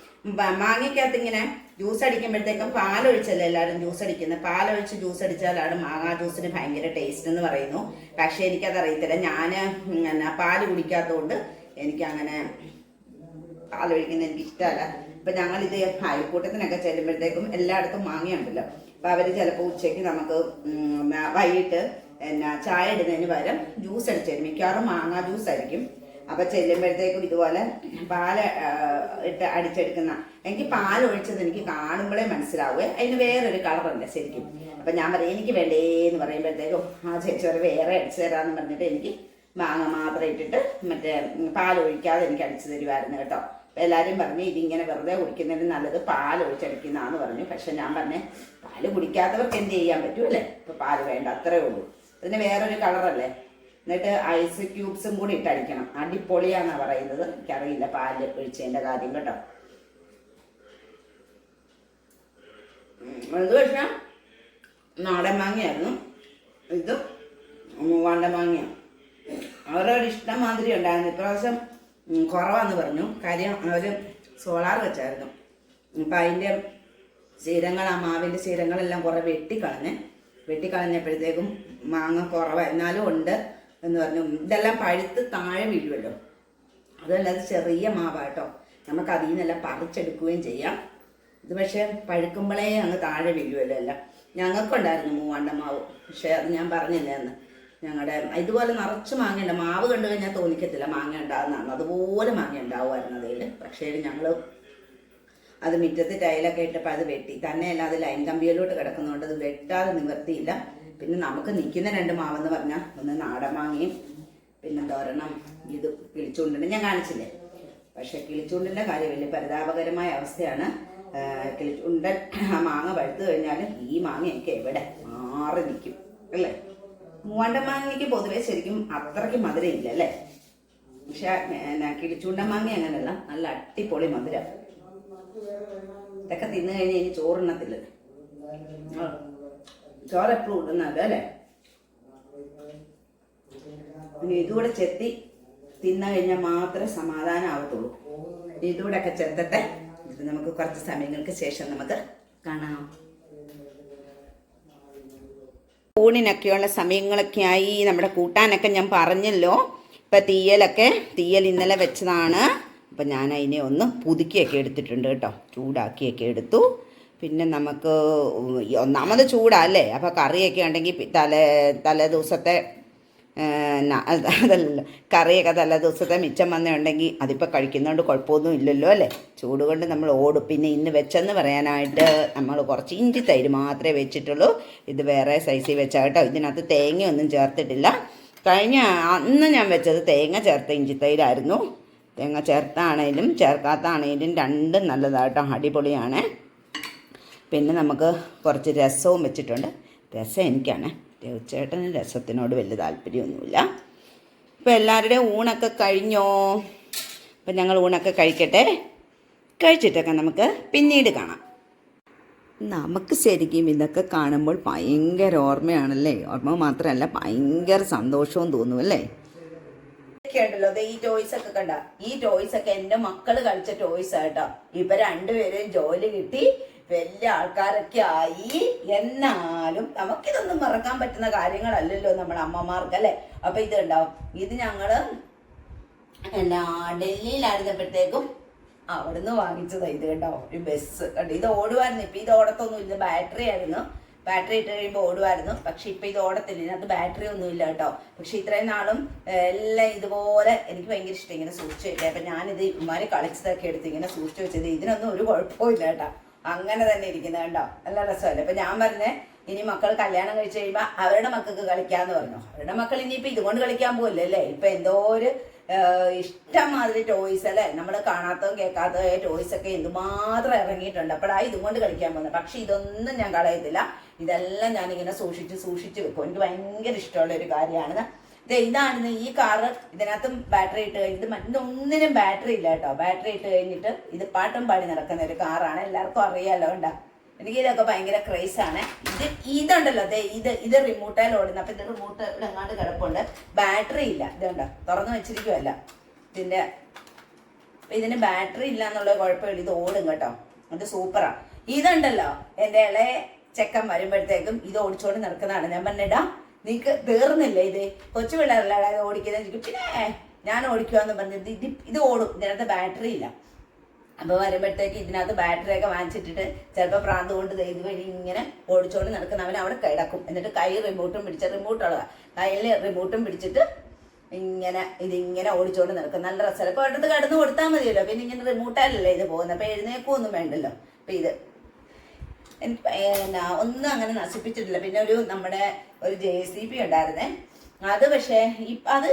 മാങ്ങയ്ക്കകത്ത് ഇങ്ങനെ ജ്യൂസ് അടിക്കുമ്പോഴത്തേക്കും പാലൊഴിച്ചല്ലേ എല്ലാവരും ജ്യൂസ് അടിക്കുന്നത് പാലൊഴിച്ച് ജ്യൂസ് അടിച്ചാലാണ് മാങ്ങാ ജ്യൂസിന് ഭയങ്കര ടേസ്റ്റ് എന്ന് പറയുന്നു. പക്ഷെ എനിക്കത് അറിയത്തില്ല ഞാൻ എന്നാ പാൽ കുടിക്കാത്തതുകൊണ്ട് എനിക്കങ്ങനെ പാലൊഴിക്കുന്നത് എനിക്ക് ഇഷ്ടമല്ല ഇപ്പം ഞങ്ങളിത് അയൽക്കൂട്ടത്തിനൊക്കെ ചെല്ലുമ്പോഴത്തേക്കും എല്ലായിടത്തും മാങ്ങയുണ്ടല്ലോ. അപ്പം അവർ ചിലപ്പോൾ ഉച്ചയ്ക്ക് നമുക്ക് വൈകിട്ട് എന്നാ ചായ ഇടുന്നതിന് പകരം ജ്യൂസ് അടിച്ചു തരും മിക്കവാറും മാങ്ങാ ജ്യൂസ് ആയിരിക്കും. അപ്പൊ ചെല്ലുമ്പോഴത്തേക്കും ഇതുപോലെ പാൽ ഇട്ട് അടിച്ചെടുക്കുന്ന എനിക്ക് പാൽ ഒഴിച്ചത് എനിക്ക് കാണുമ്പോഴേ മനസ്സിലാവുക അതിന് വേറൊരു കളറുണ്ട് ശരിക്കും. അപ്പൊ ഞാൻ പറയും എനിക്ക് വേണ്ടേന്ന് പറയുമ്പോഴത്തേക്കും ആ ചേച്ചി ഒരു വേറെ അടിച്ചു തരാന്ന് പറഞ്ഞിട്ട് എനിക്ക് മാങ്ങ മാത്രം ഇട്ടിട്ട് മറ്റേ പാൽ ഒഴിക്കാതെ എനിക്ക് അടിച്ചു തരുമായിരുന്നു കേട്ടോ. എല്ലാവരും പറഞ്ഞു ഇതിങ്ങനെ വെറുതെ കുടിക്കുന്നതിന് നല്ലത് പാൽ ഒഴിച്ചടിക്കുന്നതാന്ന് പറഞ്ഞു. പക്ഷെ ഞാൻ പറഞ്ഞേ പാൽ കുടിക്കാത്തവർക്ക് എന്ത് ചെയ്യാൻ പറ്റും അല്ലേ? ഇപ്പൊ പാൽ വേണ്ട അത്രേ ഉള്ളൂ. അതിന് വേറൊരു കളറല്ലേ? എന്നിട്ട് ഐസ് ക്യൂബ്സും കൂടി ഇട്ടടിക്കണം അടിപൊളിയാണെന്നാണ് പറയുന്നത്. എനിക്കറിയില്ല പാൽ ഒഴിച്ചതിന്റെ കാര്യം കേട്ടോ. ഇത് പക്ഷേ നാടൻ മാങ്ങയായിരുന്നു. ഇത് മൂവാണ്ട മാങ്ങ അവരവരുടെ ഇഷ്ടം മാതിരി ഉണ്ടായിരുന്നു. ഇപ്രാവശ്യം കുറവാന്ന് പറഞ്ഞു. കാര്യം അവർ സോളാർ വെച്ചായിരുന്നു. അപ്പം അതിന്റെ ശീരങ്ങൾ ആ മാവിന്റെ ശീരങ്ങളെല്ലാം കുറേ വെട്ടിക്കളഞ്ഞ് വെട്ടിക്കളഞ്ഞപ്പോഴത്തേക്കും മാങ്ങ കുറവ്. എന്നാലും ഉണ്ട്. എന്ന് പറഞ്ഞു. ഇതെല്ലാം പഴുത്ത് താഴെ വീഴുമല്ലോ അതല്ലാതെ ചെറിയ മാവാട്ടോ. നമുക്ക് അതിൽ നിന്നെല്ലാം പറിച്ചെടുക്കുകയും ചെയ്യാം. ഇത് പക്ഷേ പഴുക്കുമ്പോഴേ അങ്ങ് താഴെ വീഴുമല്ലോ എല്ലാം. ഞങ്ങൾക്കുണ്ടായിരുന്നു മൂവാണ്ട മാവ്. പക്ഷേ അത് ഞാൻ പറഞ്ഞില്ല എന്ന് ഞങ്ങളുടെ ഇതുപോലെ നിറച്ച് മാങ്ങ ഉണ്ട് മാവ് കണ്ടു കഴിഞ്ഞാൽ തോന്നിക്കത്തില്ല. മാങ്ങ ഉണ്ടാകുന്നതാണ് അതുപോലെ മാങ്ങ ഉണ്ടാവുമായിരുന്നു അതിൽ. പക്ഷേ ഞങ്ങൾ അത് മുറ്റത്ത് ടൈലൊക്കെ ഇട്ടപ്പോൾ അത് വെട്ടി. തന്നെയല്ല അത് ലൈൻ കമ്പിയിലോട്ട് കിടക്കുന്നതുകൊണ്ട് അത് വെട്ടാതെ നിവർത്തിയില്ല. പിന്നെ നമുക്ക് നിൽക്കുന്ന രണ്ട് മാവെന്ന് പറഞ്ഞാൽ ഒന്ന് നാടൻ മാങ്ങയും പിന്നെ തോരണം ഇത് കിളിച്ചുണ്ടിന് ഞാൻ കാണിച്ചില്ലേ? പക്ഷെ കിളിച്ചുണ്ടിന്റെ കാര്യം വലിയ പരിതാപകരമായ അവസ്ഥയാണ്. കിളിച്ചുണ്ടൻ ആ മാങ്ങ പഴുത്തു കഴിഞ്ഞാൽ ഈ മാങ്ങ എനിക്ക് എവിടെ മാറി നിൽക്കും അല്ലേ? മൂവാണ്ട മാങ്ങയ്ക്ക് പൊതുവേ ശരിക്കും അത്രയ്ക്ക് മധുരയില്ല അല്ലേ? പക്ഷെ കിളിച്ചുണ്ട മാങ്ങ അങ്ങനെയല്ല നല്ല അടിപൊളി മധുരം. ഇതൊക്കെ തിന്നു കഴിഞ്ഞാൽ ഇനി ചോറുണ്ണത്തില്ല ആ. ചോറ് എപ്പോഴും ഇടുന്നത് അല്ലേ? പിന്നെ ഇതുകൂടെ ചെത്തി തിന്നു കഴിഞ്ഞാൽ മാത്രമേ സമാധാനം ആവത്തുള്ളൂ. ഇനി ഇതുകൂടെ ഒക്കെ ചെത്തട്ടെ. ഇത് നമുക്ക് കുറച്ച് സമയങ്ങൾക്ക് ശേഷം നമുക്ക് കാണാം. ഊണിനൊക്കെയുള്ള സമയങ്ങളൊക്കെയായി നമ്മുടെ കൂട്ടാനൊക്കെ ഞാൻ പറഞ്ഞല്ലോ. ഇപ്പം തീയലൊക്കെ തീയൽ ഇന്നലെ വെച്ചതാണ്. അപ്പം ഞാൻ അതിനെ ഒന്ന് പുതുക്കിയൊക്കെ എടുത്തിട്ടുണ്ട് കേട്ടോ. ചൂടാക്കിയൊക്കെ എടുത്തു. പിന്നെ നമുക്ക് ഒന്നാമത് ചൂടല്ലേ അപ്പോൾ കറിയൊക്കെ ഉണ്ടെങ്കിൽ തലേ തലേ ദിവസത്തെ അതല്ലല്ലോ കറിയൊക്കെ തലേ ദിവസത്തെ മിച്ചം വന്നുണ്ടെങ്കിൽ അതിപ്പോൾ കഴിക്കുന്നതുകൊണ്ട് കുഴപ്പമൊന്നും ഇല്ലല്ലോ അല്ലേ? ചൂട് കൊണ്ട് നമ്മൾ ഓടും. പിന്നെ ഇന്ന് വെച്ചെന്ന് പറയാനായിട്ട് നമ്മൾ കുറച്ച് ഇഞ്ചി തൈര് മാത്രമേ വെച്ചിട്ടുള്ളൂ. ഇത് വേറെ സൈസിൽ വെച്ചാൽ കേട്ടോ. ഇതിനകത്ത് തേങ്ങയൊന്നും ചേർത്തിട്ടില്ല. കഴിഞ്ഞ അന്ന് ഞാൻ വെച്ചത് തേങ്ങ ചേർത്ത ഇഞ്ചി തൈരായിരുന്നു. തേങ്ങ ചേർത്താണേലും ചേർക്കാത്താണേലും രണ്ടും നല്ലതാട്ടോ അടിപൊളിയാണ്. പിന്നെ നമുക്ക് കുറച്ച് രസവും വെച്ചിട്ടുണ്ട്. രസം എനിക്കാണ്. ചേട്ടന് രസത്തിനോട് വലിയ താല്പര്യമൊന്നുമില്ല. ഇപ്പം എല്ലാവരുടെയും ഊണൊക്കെ കഴിഞ്ഞോ? അപ്പം ഞങ്ങൾ ഊണൊക്കെ കഴിക്കട്ടെ? കഴിച്ചിട്ടൊക്കെ നമുക്ക് പിന്നീട് കാണാം. നമുക്ക് ശരിക്കും ഇതൊക്കെ കാണുമ്പോൾ ഭയങ്കര ഓർമ്മയാണല്ലേ? ഓർമ്മ മാത്രമല്ല ഭയങ്കര സന്തോഷവും തോന്നും അല്ലേ? ഉണ്ടല്ലോ ഈ ടോയ്സ് ഒക്കെ കണ്ട. ഈ ടോയ്സ് ഒക്കെ എന്റെ മക്കൾ കളിച്ച ടോയ്സ് ആട്ടോ ഇപ്പൊ രണ്ടുപേരെയും ജോലി കിട്ടി. വലിയ ആൾക്കാരൊക്കെ ആയി. എന്നാലും നമുക്കിതൊന്നും മറക്കാൻ പറ്റുന്ന കാര്യങ്ങളല്ലല്ലോ നമ്മുടെ അമ്മമാർക്ക് അല്ലെ? അപ്പൊ ഇത് ഉണ്ടാവും ഇത് ഞങ്ങൾ എന്നാ ഡൽഹിയിലായിരുന്നപ്പോഴത്തേക്കും അവിടുന്ന് വാങ്ങിച്ചതാ ഇത് കേട്ടോ ഒരു ബസ് കണ്ടോ? ഇത് ഓടുമായിരുന്നു ഇപ്പൊ ഇത് ഓടത്തൊന്നും ഇല്ല. ബാറ്ററി ആയിരുന്നു. ബാറ്ററി ഇട്ട് കഴിയുമ്പോൾ ഓടുമായിരുന്നു പക്ഷെ ഇപ്പൊ ഇത് ഓടത്തില്ല. ഇതിനകത്ത് ബാറ്ററി ഒന്നും ഇല്ല കേട്ടോ. പക്ഷെ ഇത്രയും നാളും എല്ലാം ഇതുപോലെ എനിക്ക് ഭയങ്കര ഇഷ്ടം. ഇങ്ങനെ സൂക്ഷിച്ചു വെക്കാം അപ്പൊ ഞാനിത് ഇമാര് കളിച്ചതൊക്കെ എടുത്ത് ഇങ്ങനെ സൂക്ഷിച്ചു വെച്ചത്. ഇതിനൊന്നും ഒരു കുഴപ്പമില്ല കേട്ടോ. അങ്ങനെ തന്നെ ഇരിക്കുന്നത് കണ്ടോ? നല്ല രസമല്ലേ? അപ്പൊ ഞാൻ പറഞ്ഞേ ഇനി മക്കൾ കല്യാണം കഴിച്ചു കഴിയുമ്പോ അവരുടെ മക്കൾക്ക് കളിക്കാന്ന് പറഞ്ഞു. അവരുടെ മക്കൾ ഇനിയിപ്പോ ഇതുകൊണ്ട് കളിക്കാൻ പോകില്ല അല്ലേ? ഇപ്പൊ എന്തോ ഒരു ഏഹ്, ഇഷ്ടം മാതിരി ടോയ്സ് അല്ലേ? നമ്മൾ കാണാത്തതും കേൾക്കാത്തതുമായ ടോയ്സ് ഒക്കെ എന്തുമാത്രം ഇറങ്ങിയിട്ടുണ്ട്. അപ്പോഴാ ഇതുകൊണ്ട് കളിക്കാൻ പോകുന്നത്. പക്ഷെ ഇതൊന്നും ഞാൻ കളയത്തില്ല. ഇതെല്ലാം ഞാൻ ഇങ്ങനെ സൂക്ഷിച്ച് സൂക്ഷിച്ച് വെക്കും. എനിക്ക് ഭയങ്കര ഇഷ്ടമുള്ള ഒരു കാര്യമാണ് ഇതാണ് ഈ കാറ് ഇതിനകത്തും ബാറ്ററി ഇട്ട് കഴിഞ്ഞിട്ട് മറ്റൊന്നിനും ബാറ്ററി ഇല്ല കേട്ടോ. ബാറ്ററി ഇട്ട് കഴിഞ്ഞിട്ട് ഇത് പാട്ടും പാടി നടക്കുന്ന ഒരു കാറാണ് എല്ലാവർക്കും അറിയാലോ ഉണ്ടാ എനിക്ക് ഇതൊക്കെ ഭയങ്കര ആണ്. ഇത് ഇതുണ്ടല്ലോ. അതെ ഇത് ഇത് റിമോട്ടായി ഓടുന്ന അപ്പൊ ഇത് റിമോട്ട് എങ്ങാണ്ട് കിടപ്പുണ്ട്. ബാറ്ററി ഇല്ല. ഇതുണ്ടോ തുറന്നു വെച്ചിരിക്കുവല്ല. ഇതിന്റെ ഇതിന് ബാറ്ററി ഇല്ല എന്നുള്ള കുഴപ്പമില്ല. ഇത് ഓടും കേട്ടോ. അത് സൂപ്പറാണ് ഇതുണ്ടല്ലോ. എന്റെ ഇളയ ചെക്കൻ വരുമ്പോഴത്തേക്കും ഇത് ഓടിച്ചോണ്ട് നടക്കുന്നതാണ്. ഞാൻ പറഞ്ഞിടാ നിനക്ക് തീർന്നില്ല ഇത്? കൊച്ചു പിള്ളേരല്ല ഇത് ഓടിക്കുന്നത്? എനിക്ക് പിന്നെ ഞാൻ ഓടിക്കുവാന്ന് പറഞ്ഞത് ഇത് ഇത് ഓടും. ഇതിനകത്ത് ബാറ്ററി ഇല്ല. അപ്പൊ വരുമ്പോഴത്തേക്ക് ഇതിനകത്ത് ബാറ്ററി ഒക്കെ വാങ്ങിച്ചിട്ടിട്ട് ചിലപ്പോൾ പ്രാന്ത് കൊണ്ട് ഇത് വഴി ഇങ്ങനെ ഓടിച്ചോണ്ട് നടക്കുന്ന അവൻ അവിടെ കിടക്കും. എന്നിട്ട് കൈ റിമോട്ടും പിടിച്ച റിമോട്ടുള്ളതാ കയ്യിൽ റിമോട്ടും പിടിച്ചിട്ട് ഇങ്ങനെ ഇതിങ്ങനെ ഓടിച്ചോണ്ട് നടക്കും. നല്ല രസം. ചിലപ്പോൾ അടുത്ത് കടന്നു കൊടുത്താൽ മതിയല്ലോ. പിന്നെ ഇങ്ങനെ റിമോട്ടാലല്ലേ ഇത് പോകുന്നത് അപ്പൊ എഴുന്നേക്കൊന്നും വേണ്ടല്ലോ. അപ്പൊ ഇത്. ഒന്നും അങ്ങനെ നശിപ്പിച്ചിട്ടില്ല. പിന്നെ ഒരു നമ്മുടെ ഒരു ജെ സി ബി ഉണ്ടായിരുന്നേ. അത് പക്ഷേ ഇപ്പം അത്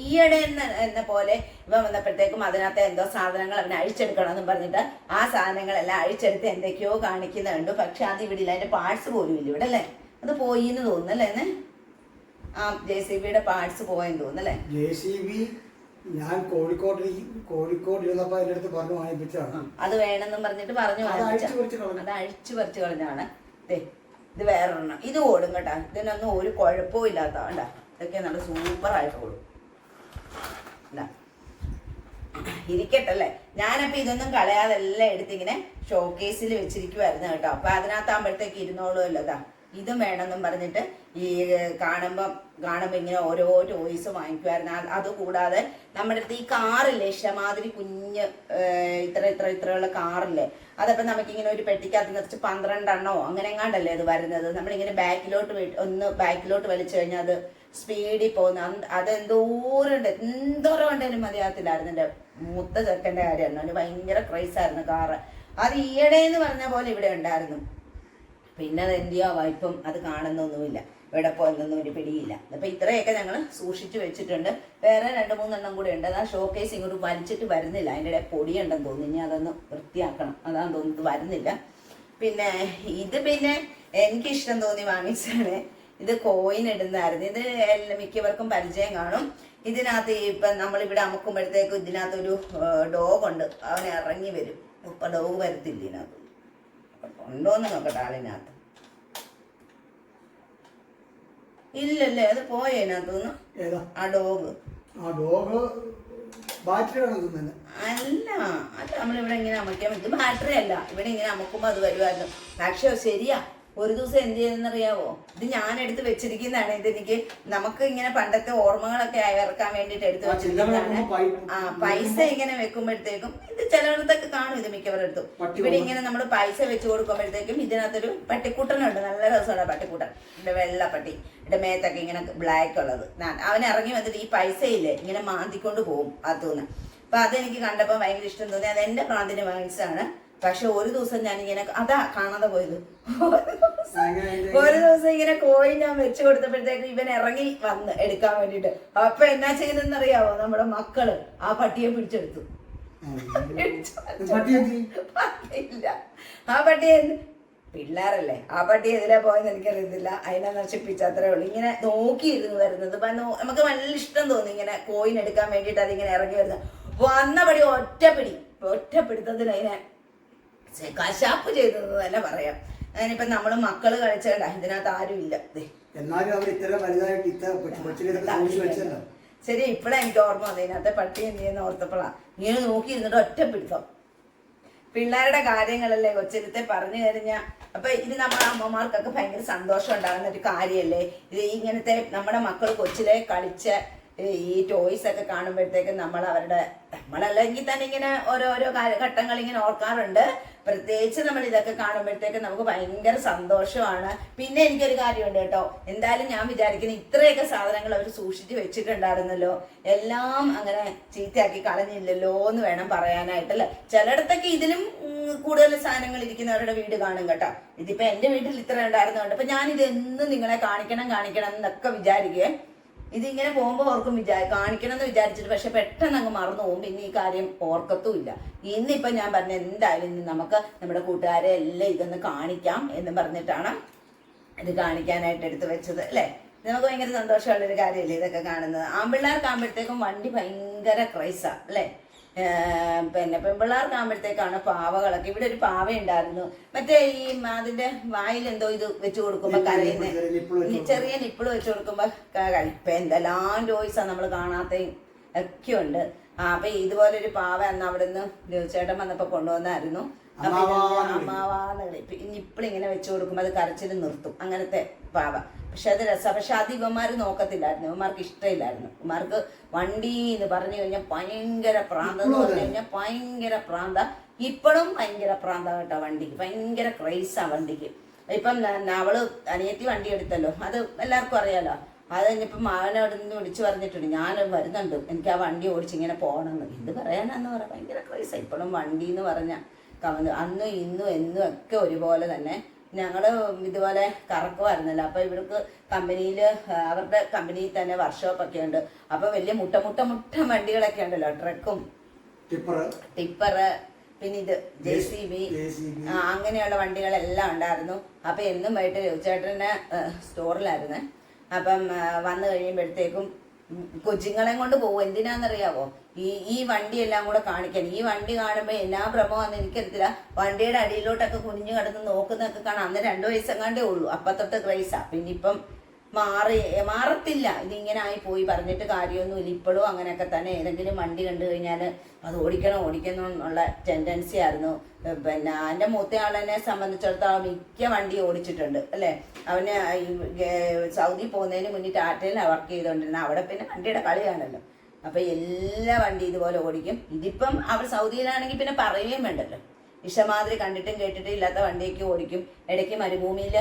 ഈയിടെ എന്ന എന്ന പോലെ ഇവ വന്നപ്പോഴത്തേക്കും അതിനകത്ത് എന്തോ സാധനങ്ങൾ അവനെ അഴിച്ചെടുക്കണം എന്നും പറഞ്ഞിട്ട് ആ സാധനങ്ങളെല്ലാം അഴിച്ചെടുത്ത് എന്തൊക്കെയോ കാണിക്കുന്നുണ്ട്. പക്ഷെ അത് ഇവിടെ ഇല്ല അതിന്റെ പാർട്സ് പോലും ഇല്ല ഇവിടെ അല്ലേ? അത് പോയി എന്ന് തോന്നുന്നു അല്ലേ ആ ജെ സി ബിയുടെ പാർട്സ് പോയെന്ന് തോന്നുന്നല്ലേ ജെ സി ബി ഞാൻ കോഴിക്കോട് കോഴിക്കോട് ഇരുന്നപ്പോ അതിന്റെ അടുത്ത് പറഞ്ഞു വാങ്ങിപ്പിച്ചാണ് അത് വേണമെന്നും പറഞ്ഞിട്ട് പറഞ്ഞു അത് അഴിച്ച് പറിച്ച് അത് അഴിച്ചു പറിച്ചു കളഞ്ഞാണ് ഇത് വേറൊരെണ്ണം. ഇത് ഓടും കേട്ടോ. ഇതിനൊന്നും ഒരു കുഴപ്പവും ഇല്ലാത്ത കണ്ട? ഇതൊക്കെ നല്ല സൂപ്പർ ആയിട്ട് ഓടും. അല്ലേ? ഇരിക്കട്ടല്ലേ ഞാനപ്പോ ഇതൊന്നും കളയാതെ എല്ലാം എടുത്തിങ്ങനെ ഷോക്കേസിൽ വെച്ചിരിക്കുമായിരുന്നു കേട്ടോ. അപ്പൊ അതിനകത്താകുമ്പോഴത്തേക്ക് ഇരുന്നോളുമല്ലോ ഇതാ. ഇതും വേണമെന്നും പറഞ്ഞിട്ട് ഈ കാണുമ്പം കാണുമ്പോൾ ഇങ്ങനെ ഓരോ ടോയ്സ് വാങ്ങിക്കുമായിരുന്നു അത് അതുകൂടാതെ നമ്മുടെ അടുത്ത് ഈ കാറില്ലേ ഇഷ്ടമാതിരി കുഞ്ഞ് ഇത്ര ഇത്ര ഇത്രയുള്ള കാറില്ലേ. അതപ്പം നമുക്കിങ്ങനെ ഒരു പെട്ടിക്കകത്ത് നിറച്ച് പന്ത്രണ്ടെണ്ണോ അങ്ങനെ എങ്ങാണ്ടല്ലേ അത് വരുന്നത്. നമ്മളിങ്ങനെ ബാക്കിലോട്ട് ഒന്ന് ബാക്കിലോട്ട് വലിച്ചു കഴിഞ്ഞാൽ അത് സ്പീഡിൽ പോകുന്ന അതെന്തോരുണ്ട് എന്തോരം ഉണ്ടെങ്കിലും മതിയാകത്തില്ലായിരുന്നു. എന്റെ മൂത്ത ചെക്കന്റെ കാര്യമായിരുന്നു അവന് ഭയങ്കര ക്രൈസ് ആയിരുന്നു കാറ്. അത് ഈയിടെ എന്ന് പറഞ്ഞ പോലെ ഇവിടെ ഉണ്ടായിരുന്നു. പിന്നെ അത് എന്തിയോ ഇപ്പം അത് കാണുന്നൊന്നുമില്ല. ഇവിടെ പോയതൊന്നും ഒരു പിടിയില്ല. അപ്പൊ ഇത്രയൊക്കെ ഞങ്ങൾ സൂക്ഷിച്ചു വെച്ചിട്ടുണ്ട്. വേറെ രണ്ട് മൂന്നെണ്ണം കൂടെ ഉണ്ട്. അത് ആ കേസ് ഇങ്ങോട്ട് വലിച്ചിട്ട് വരുന്നില്ല. അതിന്റെ ഇടയിൽ പൊടിയുണ്ടെന്ന് തോന്നുന്നു. ഇനി അതൊന്ന് വൃത്തിയാക്കണം. അതാന്ന് തോന്നുന്നത് വരുന്നില്ല. പിന്നെ ഇത് പിന്നെ എനിക്ക് ഇഷ്ടം തോന്നി വാങ്ങിച്ചാണ് ഇത് കോയിൻ ഇടുന്നതായിരുന്നു. ഇത് എല്ലാ മിക്കവർക്കും പരിചയം കാണും. ഇതിനകത്ത് ഇപ്പം നമ്മളിവിടെ അമുക്കുമ്പോഴത്തേക്കും ഇതിനകത്തൊരു ഡോഗ് ഉണ്ട്. അവൻ ഇറങ്ങി വരും. ഇപ്പൊ ഡോഗ് വരത്തില്ല ഇതിനകത്ത്. ഉണ്ടോന്ന് നോക്കട്ടെ ആളിനകത്ത്. ഇല്ലല്ലേ അത് പോയോ ഇതിനകത്തുനിന്ന്? ആ ഡോഗ്. ആ ഡോഗ് ബാറ്ററി അല്ല അത് നമ്മളിവിടെ ഇങ്ങനെ അമയ്ക്കാൻ ഇത് ബാറ്ററി അല്ല ഇവിടെ ഇങ്ങനെ അമക്കുമ്പോൾ അത് വരുമായിരുന്നു. പക്ഷേ ശരിയാ. ഒരു ദിവസം എന്ത് ചെയ്തെന്നറിയാവോ? ഇത് ഞാൻ എടുത്ത് വെച്ചിരിക്കുന്നതാണ്. ഇത് എനിക്ക് നമുക്ക് ഇങ്ങനെ പണ്ടത്തെ ഓർമ്മകളൊക്കെ അയർക്കാൻ വേണ്ടിട്ട് എടുത്ത് വെച്ചിരിക്കുന്നതാണ്. ആ പൈസ ഇങ്ങനെ വെക്കുമ്പോഴത്തേക്കും ഇത് ചിലയിടത്തൊക്കെ കാണും ഇത് മിക്കവരടുത്തും. ഇവിടെ ഇങ്ങനെ നമ്മൾ പൈസ വെച്ച് കൊടുക്കുമ്പോഴത്തേക്കും ഇതിനകത്തൊരു പട്ടിക്കുട്ടനുണ്ട്. നല്ല രസമുള്ള പട്ടിക്കുട്ടൻ. ഇവിടെ വെള്ള പട്ടി. ഇവിടെ മേത്തൊക്കെ ഇങ്ങനെ ബ്ലാക്ക് ഉള്ളത്. അവൻ ഇറങ്ങി വന്നിട്ട് ഈ പൈസ ഇല്ലേ ഇങ്ങനെ മാന്തിക്കൊണ്ട് പോകും അതുനിന്ന് അപ്പൊ അതെനിക്ക് കണ്ടപ്പോൾ ഭയങ്കര ഇഷ്ടം തോന്നി. അത് എന്റെ പ്രാന്തിന് വാങ്ങിച്ചതാണ്. പക്ഷെ ഒരു ദിവസം ഞാൻ ഇങ്ങനെ അതാ കാണാതെ പോയത്. ഒരു ദിവസം- ഇങ്ങനെ കോഴി ഞാൻ വെച്ചു കൊടുത്തപ്പോഴത്തേക്ക് ഇവൻ ഇറങ്ങി വന്ന് എടുക്കാൻ വേണ്ടിട്ട് അപ്പൊ എന്നാ ചെയ്തെന്ന് അറിയാവോ നമ്മുടെ മക്കൾ ആ പട്ടിയെ പിടിച്ചെടുത്തു. ഇല്ല ആ പട്ടിയെ പിള്ളേരല്ലേ. ആ പട്ടി എതിലെ പോയെന്ന് എനിക്കറിയത്തില്ല. അതിനെ നശിപ്പിച്ച അത്രേ ഉള്ളൂ. ഇങ്ങനെ നോക്കിയിരുന്നു വരുന്നത്. നമുക്ക് നല്ല ഇഷ്ടം തോന്നി ഇങ്ങനെ കോയിൻ എടുക്കാൻ വേണ്ടിയിട്ട് അതിങ്ങനെ ഇറങ്ങി വരുന്നത്. വന്നപടി ഒറ്റപ്പിടി. ഒറ്റപ്പിടുത്തത്തിന് അതിനെ കശാപ്പ് ചെയ്തതെന്ന് തന്നെ പറയാം. അതിനിപ്പം നമ്മൾ മക്കൾ കഴിച്ചാൽ ഇതിനകത്ത് ആരും ഇല്ല. എന്നാലും അവർ ഇത്ര വലുതായിട്ട് ഇത്ര ശരി ഇപ്പഴാ എനിക്ക് ഓർമ്മ വന്നത്. ഇതിനകത്തെ പട്ടി എന്ത് ചെയ്യുന്ന ഓർത്തപ്പോഴാ. ഇങ്ങനെ നോക്കി ഇരുന്നിട്ട് ഒറ്റ പിടുത്തം. പിള്ളേരുടെ കാര്യങ്ങളല്ലേ കൊച്ചിരുത്തെ പറഞ്ഞു കഴിഞ്ഞാൽ അപ്പൊ ഇത് നമ്മുടെ അമ്മമാർക്കൊക്കെ ഭയങ്കര സന്തോഷം ഉണ്ടാകുന്ന ഒരു കാര്യമല്ലേ ഇത് ഇങ്ങനത്തെ നമ്മുടെ മക്കൾ കൊച്ചിലെ കളിച്ച ഈ ടോയ്സ് ഒക്കെ കാണുമ്പോഴത്തേക്കും നമ്മൾ അവരുടെ നമ്മളല്ലെങ്കിൽ തന്നെ ഇങ്ങനെ ഓരോരോ ഘട്ടങ്ങൾ ഇങ്ങനെ ഓർക്കാറുണ്ട്. പ്രത്യേകിച്ച് നമ്മൾ ഇതൊക്കെ കാണുമ്പോഴത്തേക്ക് നമുക്ക് ഭയങ്കര സന്തോഷമാണ്. പിന്നെ എനിക്കൊരു കാര്യമുണ്ട് കേട്ടോ. എന്തായാലും ഞാൻ വിചാരിക്കുന്നത് ഇത്രയൊക്കെ സാധനങ്ങൾ അവർ സൂക്ഷിച്ച് വെച്ചിട്ടുണ്ടായിരുന്നല്ലോ. എല്ലാം അങ്ങനെ ചീത്തയാക്കി കളഞ്ഞില്ലല്ലോ എന്ന് വേണം പറയാനായിട്ട് അല്ലെ? ചിലയിടത്തൊക്കെ ഇതിലും കൂടുതൽ സാധനങ്ങൾ ഇരിക്കുന്നവരുടെ വീട് കാണും കേട്ടോ. ഇതിപ്പോ എന്റെ വീട്ടിൽ ഇത്ര ഉണ്ടായിരുന്നുണ്ട് അപ്പൊ ഞാൻ ഇത് എന്നും നിങ്ങളെ കാണിക്കണം കാണിക്കണം എന്നൊക്കെ വിചാരിക്കുകയെ. ഇതിങ്ങനെ പോകുമ്പോൾ ഓർക്കും വിചാരി കാണിക്കണം എന്ന് വിചാരിച്ചിട്ട് പക്ഷെ പെട്ടെന്ന് അങ്ങ് മറന്നു പോകും പിന്നെ ഈ കാര്യം ഓർക്കത്തുമില്ല. ഇന്നിപ്പം ഞാൻ പറഞ്ഞ എന്തായാലും ഇന്ന് നമുക്ക് നമ്മുടെ കൂട്ടുകാരെ എല്ലാം ഇതൊന്ന് കാണിക്കാം എന്ന് പറഞ്ഞിട്ടാണ് ഇത് കാണിക്കാനായിട്ട് എടുത്തു വെച്ചത് അല്ലേ? നമുക്ക് ഭയങ്കര സന്തോഷമുള്ളൊരു കാര്യമല്ലേ ഇതൊക്കെ കാണുന്നത്? ആൺപിള്ളേർക്കാകുമ്പോഴത്തേക്കും വണ്ടി ഭയങ്കര ക്രൈസാണ് അല്ലേ? പിന്നെ പെൺപിള്ളേർക്കാകുമ്പോഴത്തേക്കാണ് പാവകളൊക്കെ. ഇവിടെ ഒരു പാവ ഉണ്ടായിരുന്നു മറ്റേ ഈ അതിന്റെ വായിൽ എന്തോ ഇത് വെച്ച് കൊടുക്കുമ്പോ കരയുന്ന. ചെറിയ നിപ്പിൾ വെച്ച് ഈ ചെറിയ നിപ്പിൾ വെച്ച് കൊടുക്കുമ്പോ ഇപ്പൊ എന്തെല്ലാം ജോയിസാ നമ്മൾ കാണാത്തയും ഒക്കെ ഉണ്ട് ആ അപ്പൊ ഇതുപോലെ ഒരു പാവ അന്ന് അവിടെ നിന്ന് ചേട്ടൻ വന്നപ്പോ കൊണ്ടുവന്നായിരുന്നു. അമ്മാവാന്ന് വിളി നിപ്പിൾ ഇങ്ങനെ വെച്ച് കൊടുക്കുമ്പോ അത് കരച്ചിൽ നിർത്തും. അങ്ങനത്തെ പാവ. പക്ഷെ അത് രസം. പക്ഷെ അത് ഇവന്മാർ നോക്കത്തില്ലായിരുന്നു. ഇവന്മാർക്ക് ഇഷ്ടമില്ലായിരുന്നു. ഇവന്മാർക്ക് വണ്ടി എന്ന് പറഞ്ഞു കഴിഞ്ഞാൽ ഭയങ്കര പ്രാന്ത എന്ന് പറഞ്ഞു കഴിഞ്ഞാൽ ഭയങ്കര പ്രാന്ത. ഇപ്പോഴും ഭയങ്കര പ്രാന്ത കേട്ടോ വണ്ടിക്ക്. ഭയങ്കര ക്രൈസാ വണ്ടിക്ക്. ഇപ്പം അവൾ അനിയത്തി വണ്ടി എടുത്തല്ലോ. അത് എല്ലാവർക്കും അറിയാലോ. അത് കഴിഞ്ഞപ്പം അവനോട് നിന്ന് വിളിച്ചു പറഞ്ഞിട്ടുണ്ട്. ഞാൻ വരുന്നുണ്ട്. എനിക്ക് ആ വണ്ടി ഓടിച്ച് ഇങ്ങനെ പോകണമെന്ന്. എന്ത് പറയാനാന്ന് പറയാം ഭയങ്കര ക്രൈസാ ഇപ്പോഴും വണ്ടി എന്ന് പറഞ്ഞ കവന്ന് അന്നും ഇന്നും എന്നും ഒക്കെ ഒരുപോലെ തന്നെ ഞങ്ങൾ ഇതുപോലെ കറക്കുമായിരുന്നല്ലോ അപ്പോൾ ഇവർക്ക് കമ്പനിയിൽ അവരുടെ കമ്പനിയിൽ തന്നെ വർക്ക്ഷോപ്പ് ഒക്കെ ഉണ്ട്. അപ്പോൾ വലിയ മുട്ട മുട്ട മുട്ട വണ്ടികളൊക്കെ ഉണ്ടല്ലോ ട്രക്കും ടിപ്പറ് ടിപ്പറ് പിന്നെ ഇത് ജെ സി ബി അങ്ങനെയുള്ള വണ്ടികളെല്ലാം ഉണ്ടായിരുന്നു. അപ്പം എന്നും വൈകിട്ട് ചേട്ടന് സ്റ്റോറിലായിരുന്നേ അപ്പം വന്നു കഴിയുമ്പോഴത്തേക്കും കൊച്ചിങ്ങളെ കൊച്ചുങ്ങളെ കൊണ്ട് പോകും എന്തിനാന്നറിയാവോ? ഈ ഈ വണ്ടി എല്ലാം കൂടെ കാണിക്കാൻ. ഈ വണ്ടി കാണുമ്പോൾ എന്നാ ഭ്രമമാണെന്ന് എനിക്കറിയത്തില്ല വണ്ടിയുടെ അടിയിലോട്ടൊക്കെ കുനിഞ്ഞു കിടന്ന് നോക്കുന്നൊക്കെ കാണാം. അന്ന് രണ്ടു വയസ്സെങ്ങാണ്ടേ ഉള്ളൂ. അപ്പൊ തൊട്ട് ക്രൈസാ. പിന്നെ ഇപ്പം മാറി മാറത്തില്ല. ഇതിങ്ങനെ ആയി പോയി പറഞ്ഞിട്ട് കാര്യമൊന്നുമില്ല. ഇപ്പോഴും അങ്ങനെയൊക്കെ തന്നെ. ഏതെങ്കിലും വണ്ടി കണ്ടു കഴിഞ്ഞാൽ അത് ഓടിക്കണം ഓടിക്കണം എന്നുള്ള ടെൻഡൻസി ആയിരുന്നു. പിന്നെ എന്റെ മൂത്തയാളെന്നെ സംബന്ധിച്ചിടത്തോളം മിക്ക വണ്ടി ഓടിച്ചിട്ടുണ്ട് അല്ലേ? അവന് സൗദി പോകുന്നതിന് മുന്നിട്ട് ടാറ്റയിലാണ് വർക്ക് ചെയ്തുകൊണ്ടിരുന്നത് അവിടെ പിന്നെ വണ്ടിയുടെ കളിയാണല്ലോ. അപ്പൊ എല്ലാ വണ്ടി ഇതുപോലെ ഓടിക്കും. ഇതിപ്പം അവർ സൗദിയിലാണെങ്കിൽ പിന്നെ പറയുകയും വേണ്ടല്ലോ. ഇഷ്ടമാതിരി കണ്ടിട്ടും കേട്ടിട്ടും ഇല്ലാത്ത വണ്ടിയൊക്കെ ഓടിക്കും. ഇടയ്ക്ക് മരുഭൂമിയിൽ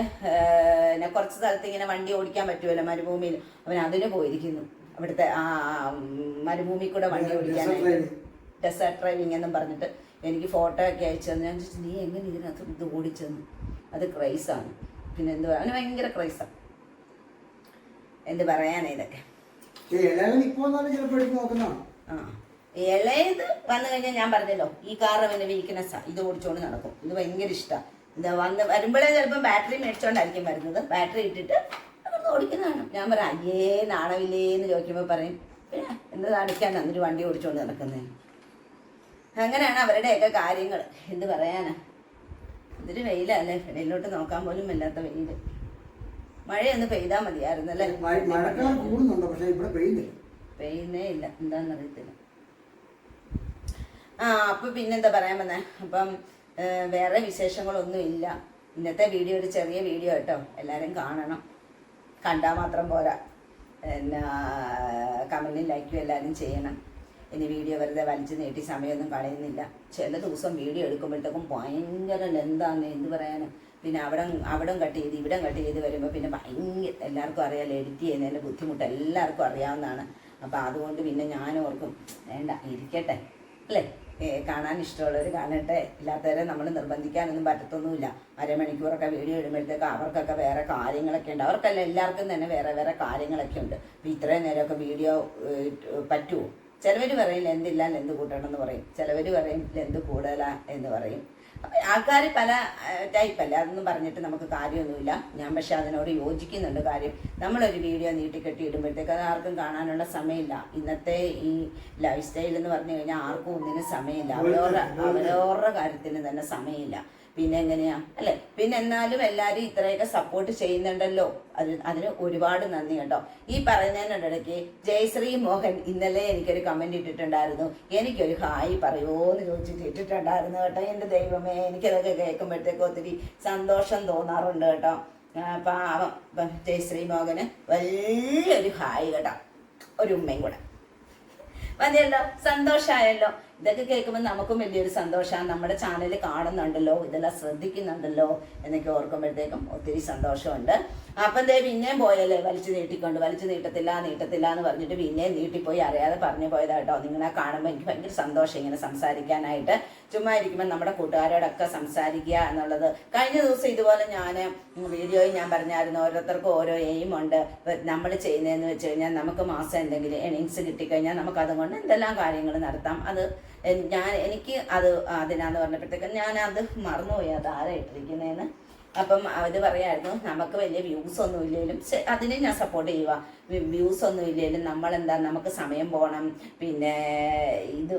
കുറച്ച് സ്ഥലത്ത് ഇങ്ങനെ വണ്ടി ഓടിക്കാൻ പറ്റുമല്ലോ മരുഭൂമിയിൽ. അവൻ അതിന് പോയിരിക്കുന്നു. അവിടുത്തെ ആ മരുഭൂമി കൂടെ വണ്ടി ഓടിക്കാൻ ഓടിക്കാനായിട്ട് ഡെസേർട്ട് ഡ്രൈവിംഗ് എന്നും പറഞ്ഞിട്ട് എനിക്ക് ഫോട്ടോ ഒക്കെ അയച്ചു തന്നെ. ഞാൻ ചോദിച്ചു നീ എങ്ങനെ ഇതിനകത്ത് ഇത് ഓടിച്ചെന്ന്? അത് ക്രൈസാണ് പിന്നെ എന്തുവാ? അവന് ഭയങ്കര ക്രൈസാണ് എന്ത് പറയാനാ ഇതൊക്കെ? ആ. ഇളയത് വന്നു കഴിഞ്ഞാൽ ഞാൻ പറഞ്ഞല്ലോ ഈ കാർ പിന്നെ വിരിക്കുന്ന ഇത് ഓടിച്ചോണ്ട് നടക്കും. ഇത് ഭയങ്കര ഇഷ്ടമാണ് ഇത് വന്ന് വരുമ്പോഴേ ചിലപ്പോൾ ബാറ്ററി മേടിച്ചോണ്ടായിരിക്കും വരുന്നത്. ബാറ്ററി ഇട്ടിട്ട് അവർക്ക് ഓടിക്കുന്നതാണ്. ഞാൻ പറയാം അയ്യേ നാണമില്ലേ എന്ന് ചോദിക്കുമ്പോൾ പറയും പിന്നെ എന്ത് കാണിക്കാൻ എന്നിട്ട് വണ്ടി ഓടിച്ചോണ്ട് നടക്കുന്നത് അങ്ങനെയാണ് അവരുടെയൊക്കെ കാര്യങ്ങൾ എന്ത് പറയാനാ? ഇതൊരു വെയിലല്ലേ ഇടയിലോട്ട് നോക്കാൻ പോലും വല്ലാത്ത വെയിൽ മഴയൊന്ന് പെയ്താൽ മതിയായിരുന്നു അല്ലേ മഴക്കാലം കൂടുന്നുണ്ട്? പക്ഷേ ഇവിടെ പെയ്യുന്നില്ല. പെയ്യുന്നേ ഇല്ല. എന്താണെന്നറിയത്തില്ല ആ അപ്പൊ പിന്നെന്താ പറയാൻ വന്നേ? അപ്പം വേറെ വിശേഷങ്ങളൊന്നും ഇല്ല. ഇന്നത്തെ വീഡിയോ ഒരു ചെറിയ വീഡിയോ കേട്ടോ എല്ലാവരും കാണണം. കണ്ടാൽ മാത്രം പോരാ. എന്നാ കമന്റും ലൈക്കും എല്ലാവരും ചെയ്യണം. ഇനി വീഡിയോ വെറുതെ വലിച്ചു നീട്ടി സമയമൊന്നും കളയുന്നില്ല. ചില ദിവസം വീഡിയോ എടുക്കുമ്പോഴത്തേക്കും ഭയങ്കര എന്താന്ന് എന്ത് പറയാനും? പിന്നെ അവിടെ അവിടെ കട്ട് ചെയ്ത് ഇവിടെ കട്ട് ചെയ്ത് വരുമ്പോൾ പിന്നെ ഭയങ്കര എല്ലാവർക്കും അറിയാമല്ലോ എഡിറ്റ് ചെയ്യുന്നതിന്റെ ബുദ്ധിമുട്ട് എല്ലാവർക്കും അറിയാവുന്നതാണ്. അപ്പോൾ അതുകൊണ്ട് പിന്നെ ഞാനും ഓർക്കും വേണ്ട ഇരിക്കട്ടെ അല്ലേ? കാണാൻ ഇഷ്ടമുള്ളവർ കാണട്ടെ. ഇല്ലാത്തവരെ നമ്മൾ നിർബന്ധിക്കാനൊന്നും പറ്റത്തൊന്നുമില്ല. അരമണിക്കൂറൊക്കെ വീഡിയോ ഇടുമ്പോഴത്തേക്ക് അവർക്കൊക്കെ വേറെ കാര്യങ്ങളൊക്കെ ഉണ്ട്. അവർക്കല്ല എല്ലാവർക്കും തന്നെ വേറെ വേറെ കാര്യങ്ങളൊക്കെ ഉണ്ട്. അപ്പം ഇത്രയും നേരമൊക്കെ വീഡിയോ പറ്റുമോ ചിലവർ പറയും ലെന്തില്ല ലെന്ത് കൂട്ടണം എന്ന് പറയും. ചിലവർ പറയും ലെന്ത് കൂടുതലാ എന്ന് പറയും. അപ്പം ആൾക്കാർ പല ടൈപ്പല്ല അതൊന്നും പറഞ്ഞിട്ട് നമുക്ക് കാര്യമൊന്നുമില്ല. ഞാൻ പക്ഷെ അതിനോട് യോജിക്കുന്നുണ്ട് കാര്യം. നമ്മളൊരു വീഡിയോ നീട്ടിക്കെട്ടി ഇടുമ്പോഴത്തേക്ക് അത് ആർക്കും കാണാനുള്ള സമയമില്ല. ഇന്നത്തെ ഈ ലൈഫ് സ്റ്റൈൽ എന്ന് പറഞ്ഞു കഴിഞ്ഞാൽ ആർക്കും ഒന്നിനും സമയമില്ല. അവരവരുടെ അവരവരുടെ കാര്യത്തിന് തന്നെ സമയമില്ല. പിന്നെ എങ്ങനെയാ അല്ലെ? പിന്നെ എന്നാലും എല്ലാവരും ഇത്രയൊക്കെ സപ്പോർട്ട് ചെയ്യുന്നുണ്ടല്ലോ. അത് അതിന് ഒരുപാട് നന്ദി കേട്ടോ. ഈ പറയുന്നതിനിടയ്ക്ക് ജയശ്രീ മോഹൻ ഇന്നലെ എനിക്കൊരു കമന്റ് ഇട്ടിട്ടുണ്ടായിരുന്നു. എനിക്കൊരു ഹായ് പറയുമോ എന്ന് ചോദിച്ചിട്ട് ഇട്ടിട്ടുണ്ടായിരുന്നു കേട്ടോ. എന്റെ ദൈവമേ എനിക്കതൊക്കെ കേൾക്കുമ്പോഴത്തേക്ക് ഒത്തിരി സന്തോഷം തോന്നാറുണ്ട് കേട്ടോ. പാവം. ജയശ്രീ മോഹന് വലിയൊരു ഹായ് കേട്ടോ. ഒരു ഉമ്മയും കൂടെ. മതിയല്ലോ സന്തോഷമായല്ലോ ഇതൊക്കെ കേൾക്കുമ്പോൾ നമുക്കും വലിയൊരു സന്തോഷമാണ് നമ്മുടെ ചാനൽ കാണുന്നുണ്ടല്ലോ ഇതെല്ലാം ശ്രദ്ധിക്കുന്നുണ്ടല്ലോ എന്നൊക്കെ ഓർക്കുമ്പോഴത്തേക്കും ഒത്തിരി സന്തോഷമുണ്ട്. അപ്പം ദേ പിന്നെയും പോയല്ലേ? വലിച്ചു നീട്ടിക്കൊണ്ട് വലിച്ചു നീട്ടത്തില്ല നീട്ടത്തില്ല എന്ന് പറഞ്ഞിട്ട് പിന്നെയും നീട്ടിപ്പോയി. അറിയാതെ പറഞ്ഞു പോയതാട്ടോ നിങ്ങളെ കാണുമ്പോൾ എനിക്ക് ഭയങ്കര സന്തോഷം ഇങ്ങനെ സംസാരിക്കാനായിട്ട്. ചുമ്മാ ഇരിക്കുമ്പോൾ നമ്മുടെ കൂട്ടുകാരോടൊക്കെ സംസാരിക്കുക എന്നുള്ളത്. കഴിഞ്ഞ ദിവസം ഇതുപോലെ ഞാൻ വീഡിയോയിൽ ഞാൻ പറഞ്ഞായിരുന്നു ഓരോരുത്തർക്കും ഓരോ എയിം ഉണ്ട്. നമ്മൾ ചെയ്യുന്നതെന്ന് വെച്ച് കഴിഞ്ഞാൽ നമുക്ക് മാസം എന്തെങ്കിലും എണിങ്സ് കിട്ടിക്കഴിഞ്ഞാൽ നമുക്ക് അതുകൊണ്ട് എന്തെല്ലാം കാര്യങ്ങൾ നടത്താം. അത് ഞാൻ എനിക്ക് അത് അതിനാന്ന് പറഞ്ഞപ്പോഴത്തേക്കും ഞാൻ അത് മറന്നുപോയി. അത് ആരാ ഇട്ടിരിക്കുന്നതെന്ന് അപ്പം അത് പറയായിരുന്നു നമുക്ക് വലിയ വ്യൂസ് ഒന്നും ഇല്ലെങ്കിലും അതിനെ ഞാൻ സപ്പോർട്ട് ചെയ്യുക വ്യൂസ് ഒന്നും ഇല്ലെങ്കിലും നമ്മളെന്താ നമുക്ക് സമയം പോകണം പിന്നെ ഇത്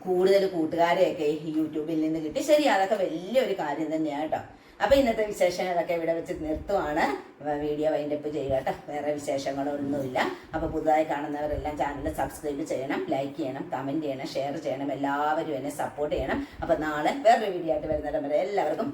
കൂടുതൽ കൂട്ടുകാരെയൊക്കെ യൂട്യൂബിൽ നിന്ന് കിട്ടി. ശരി അതൊക്കെ വലിയൊരു കാര്യം തന്നെയാണ് കേട്ടോ. അപ്പൊ ഇന്നത്തെ വിശേഷങ്ങളൊക്കെ ഇവിടെ വെച്ച് നിർത്തുവാണ്. വീഡിയോ വൈൻഡപ്പ് ചെയ്യുക കേട്ടോ. വേറെ വിശേഷങ്ങളൊന്നുമില്ല. അപ്പൊ പുതുതായി കാണുന്നവരെല്ലാം ചാനൽ സബ്സ്ക്രൈബ് ചെയ്യണം ലൈക്ക് ചെയ്യണം കമന്റ് ചെയ്യണം ഷെയർ ചെയ്യണം. എല്ലാവരും എന്നെ സപ്പോർട്ട് ചെയ്യണം. അപ്പൊ നാളെ വേറൊരു വീഡിയോ ആയിട്ട് വരുന്നിടം വരെ എല്ലാവർക്കും.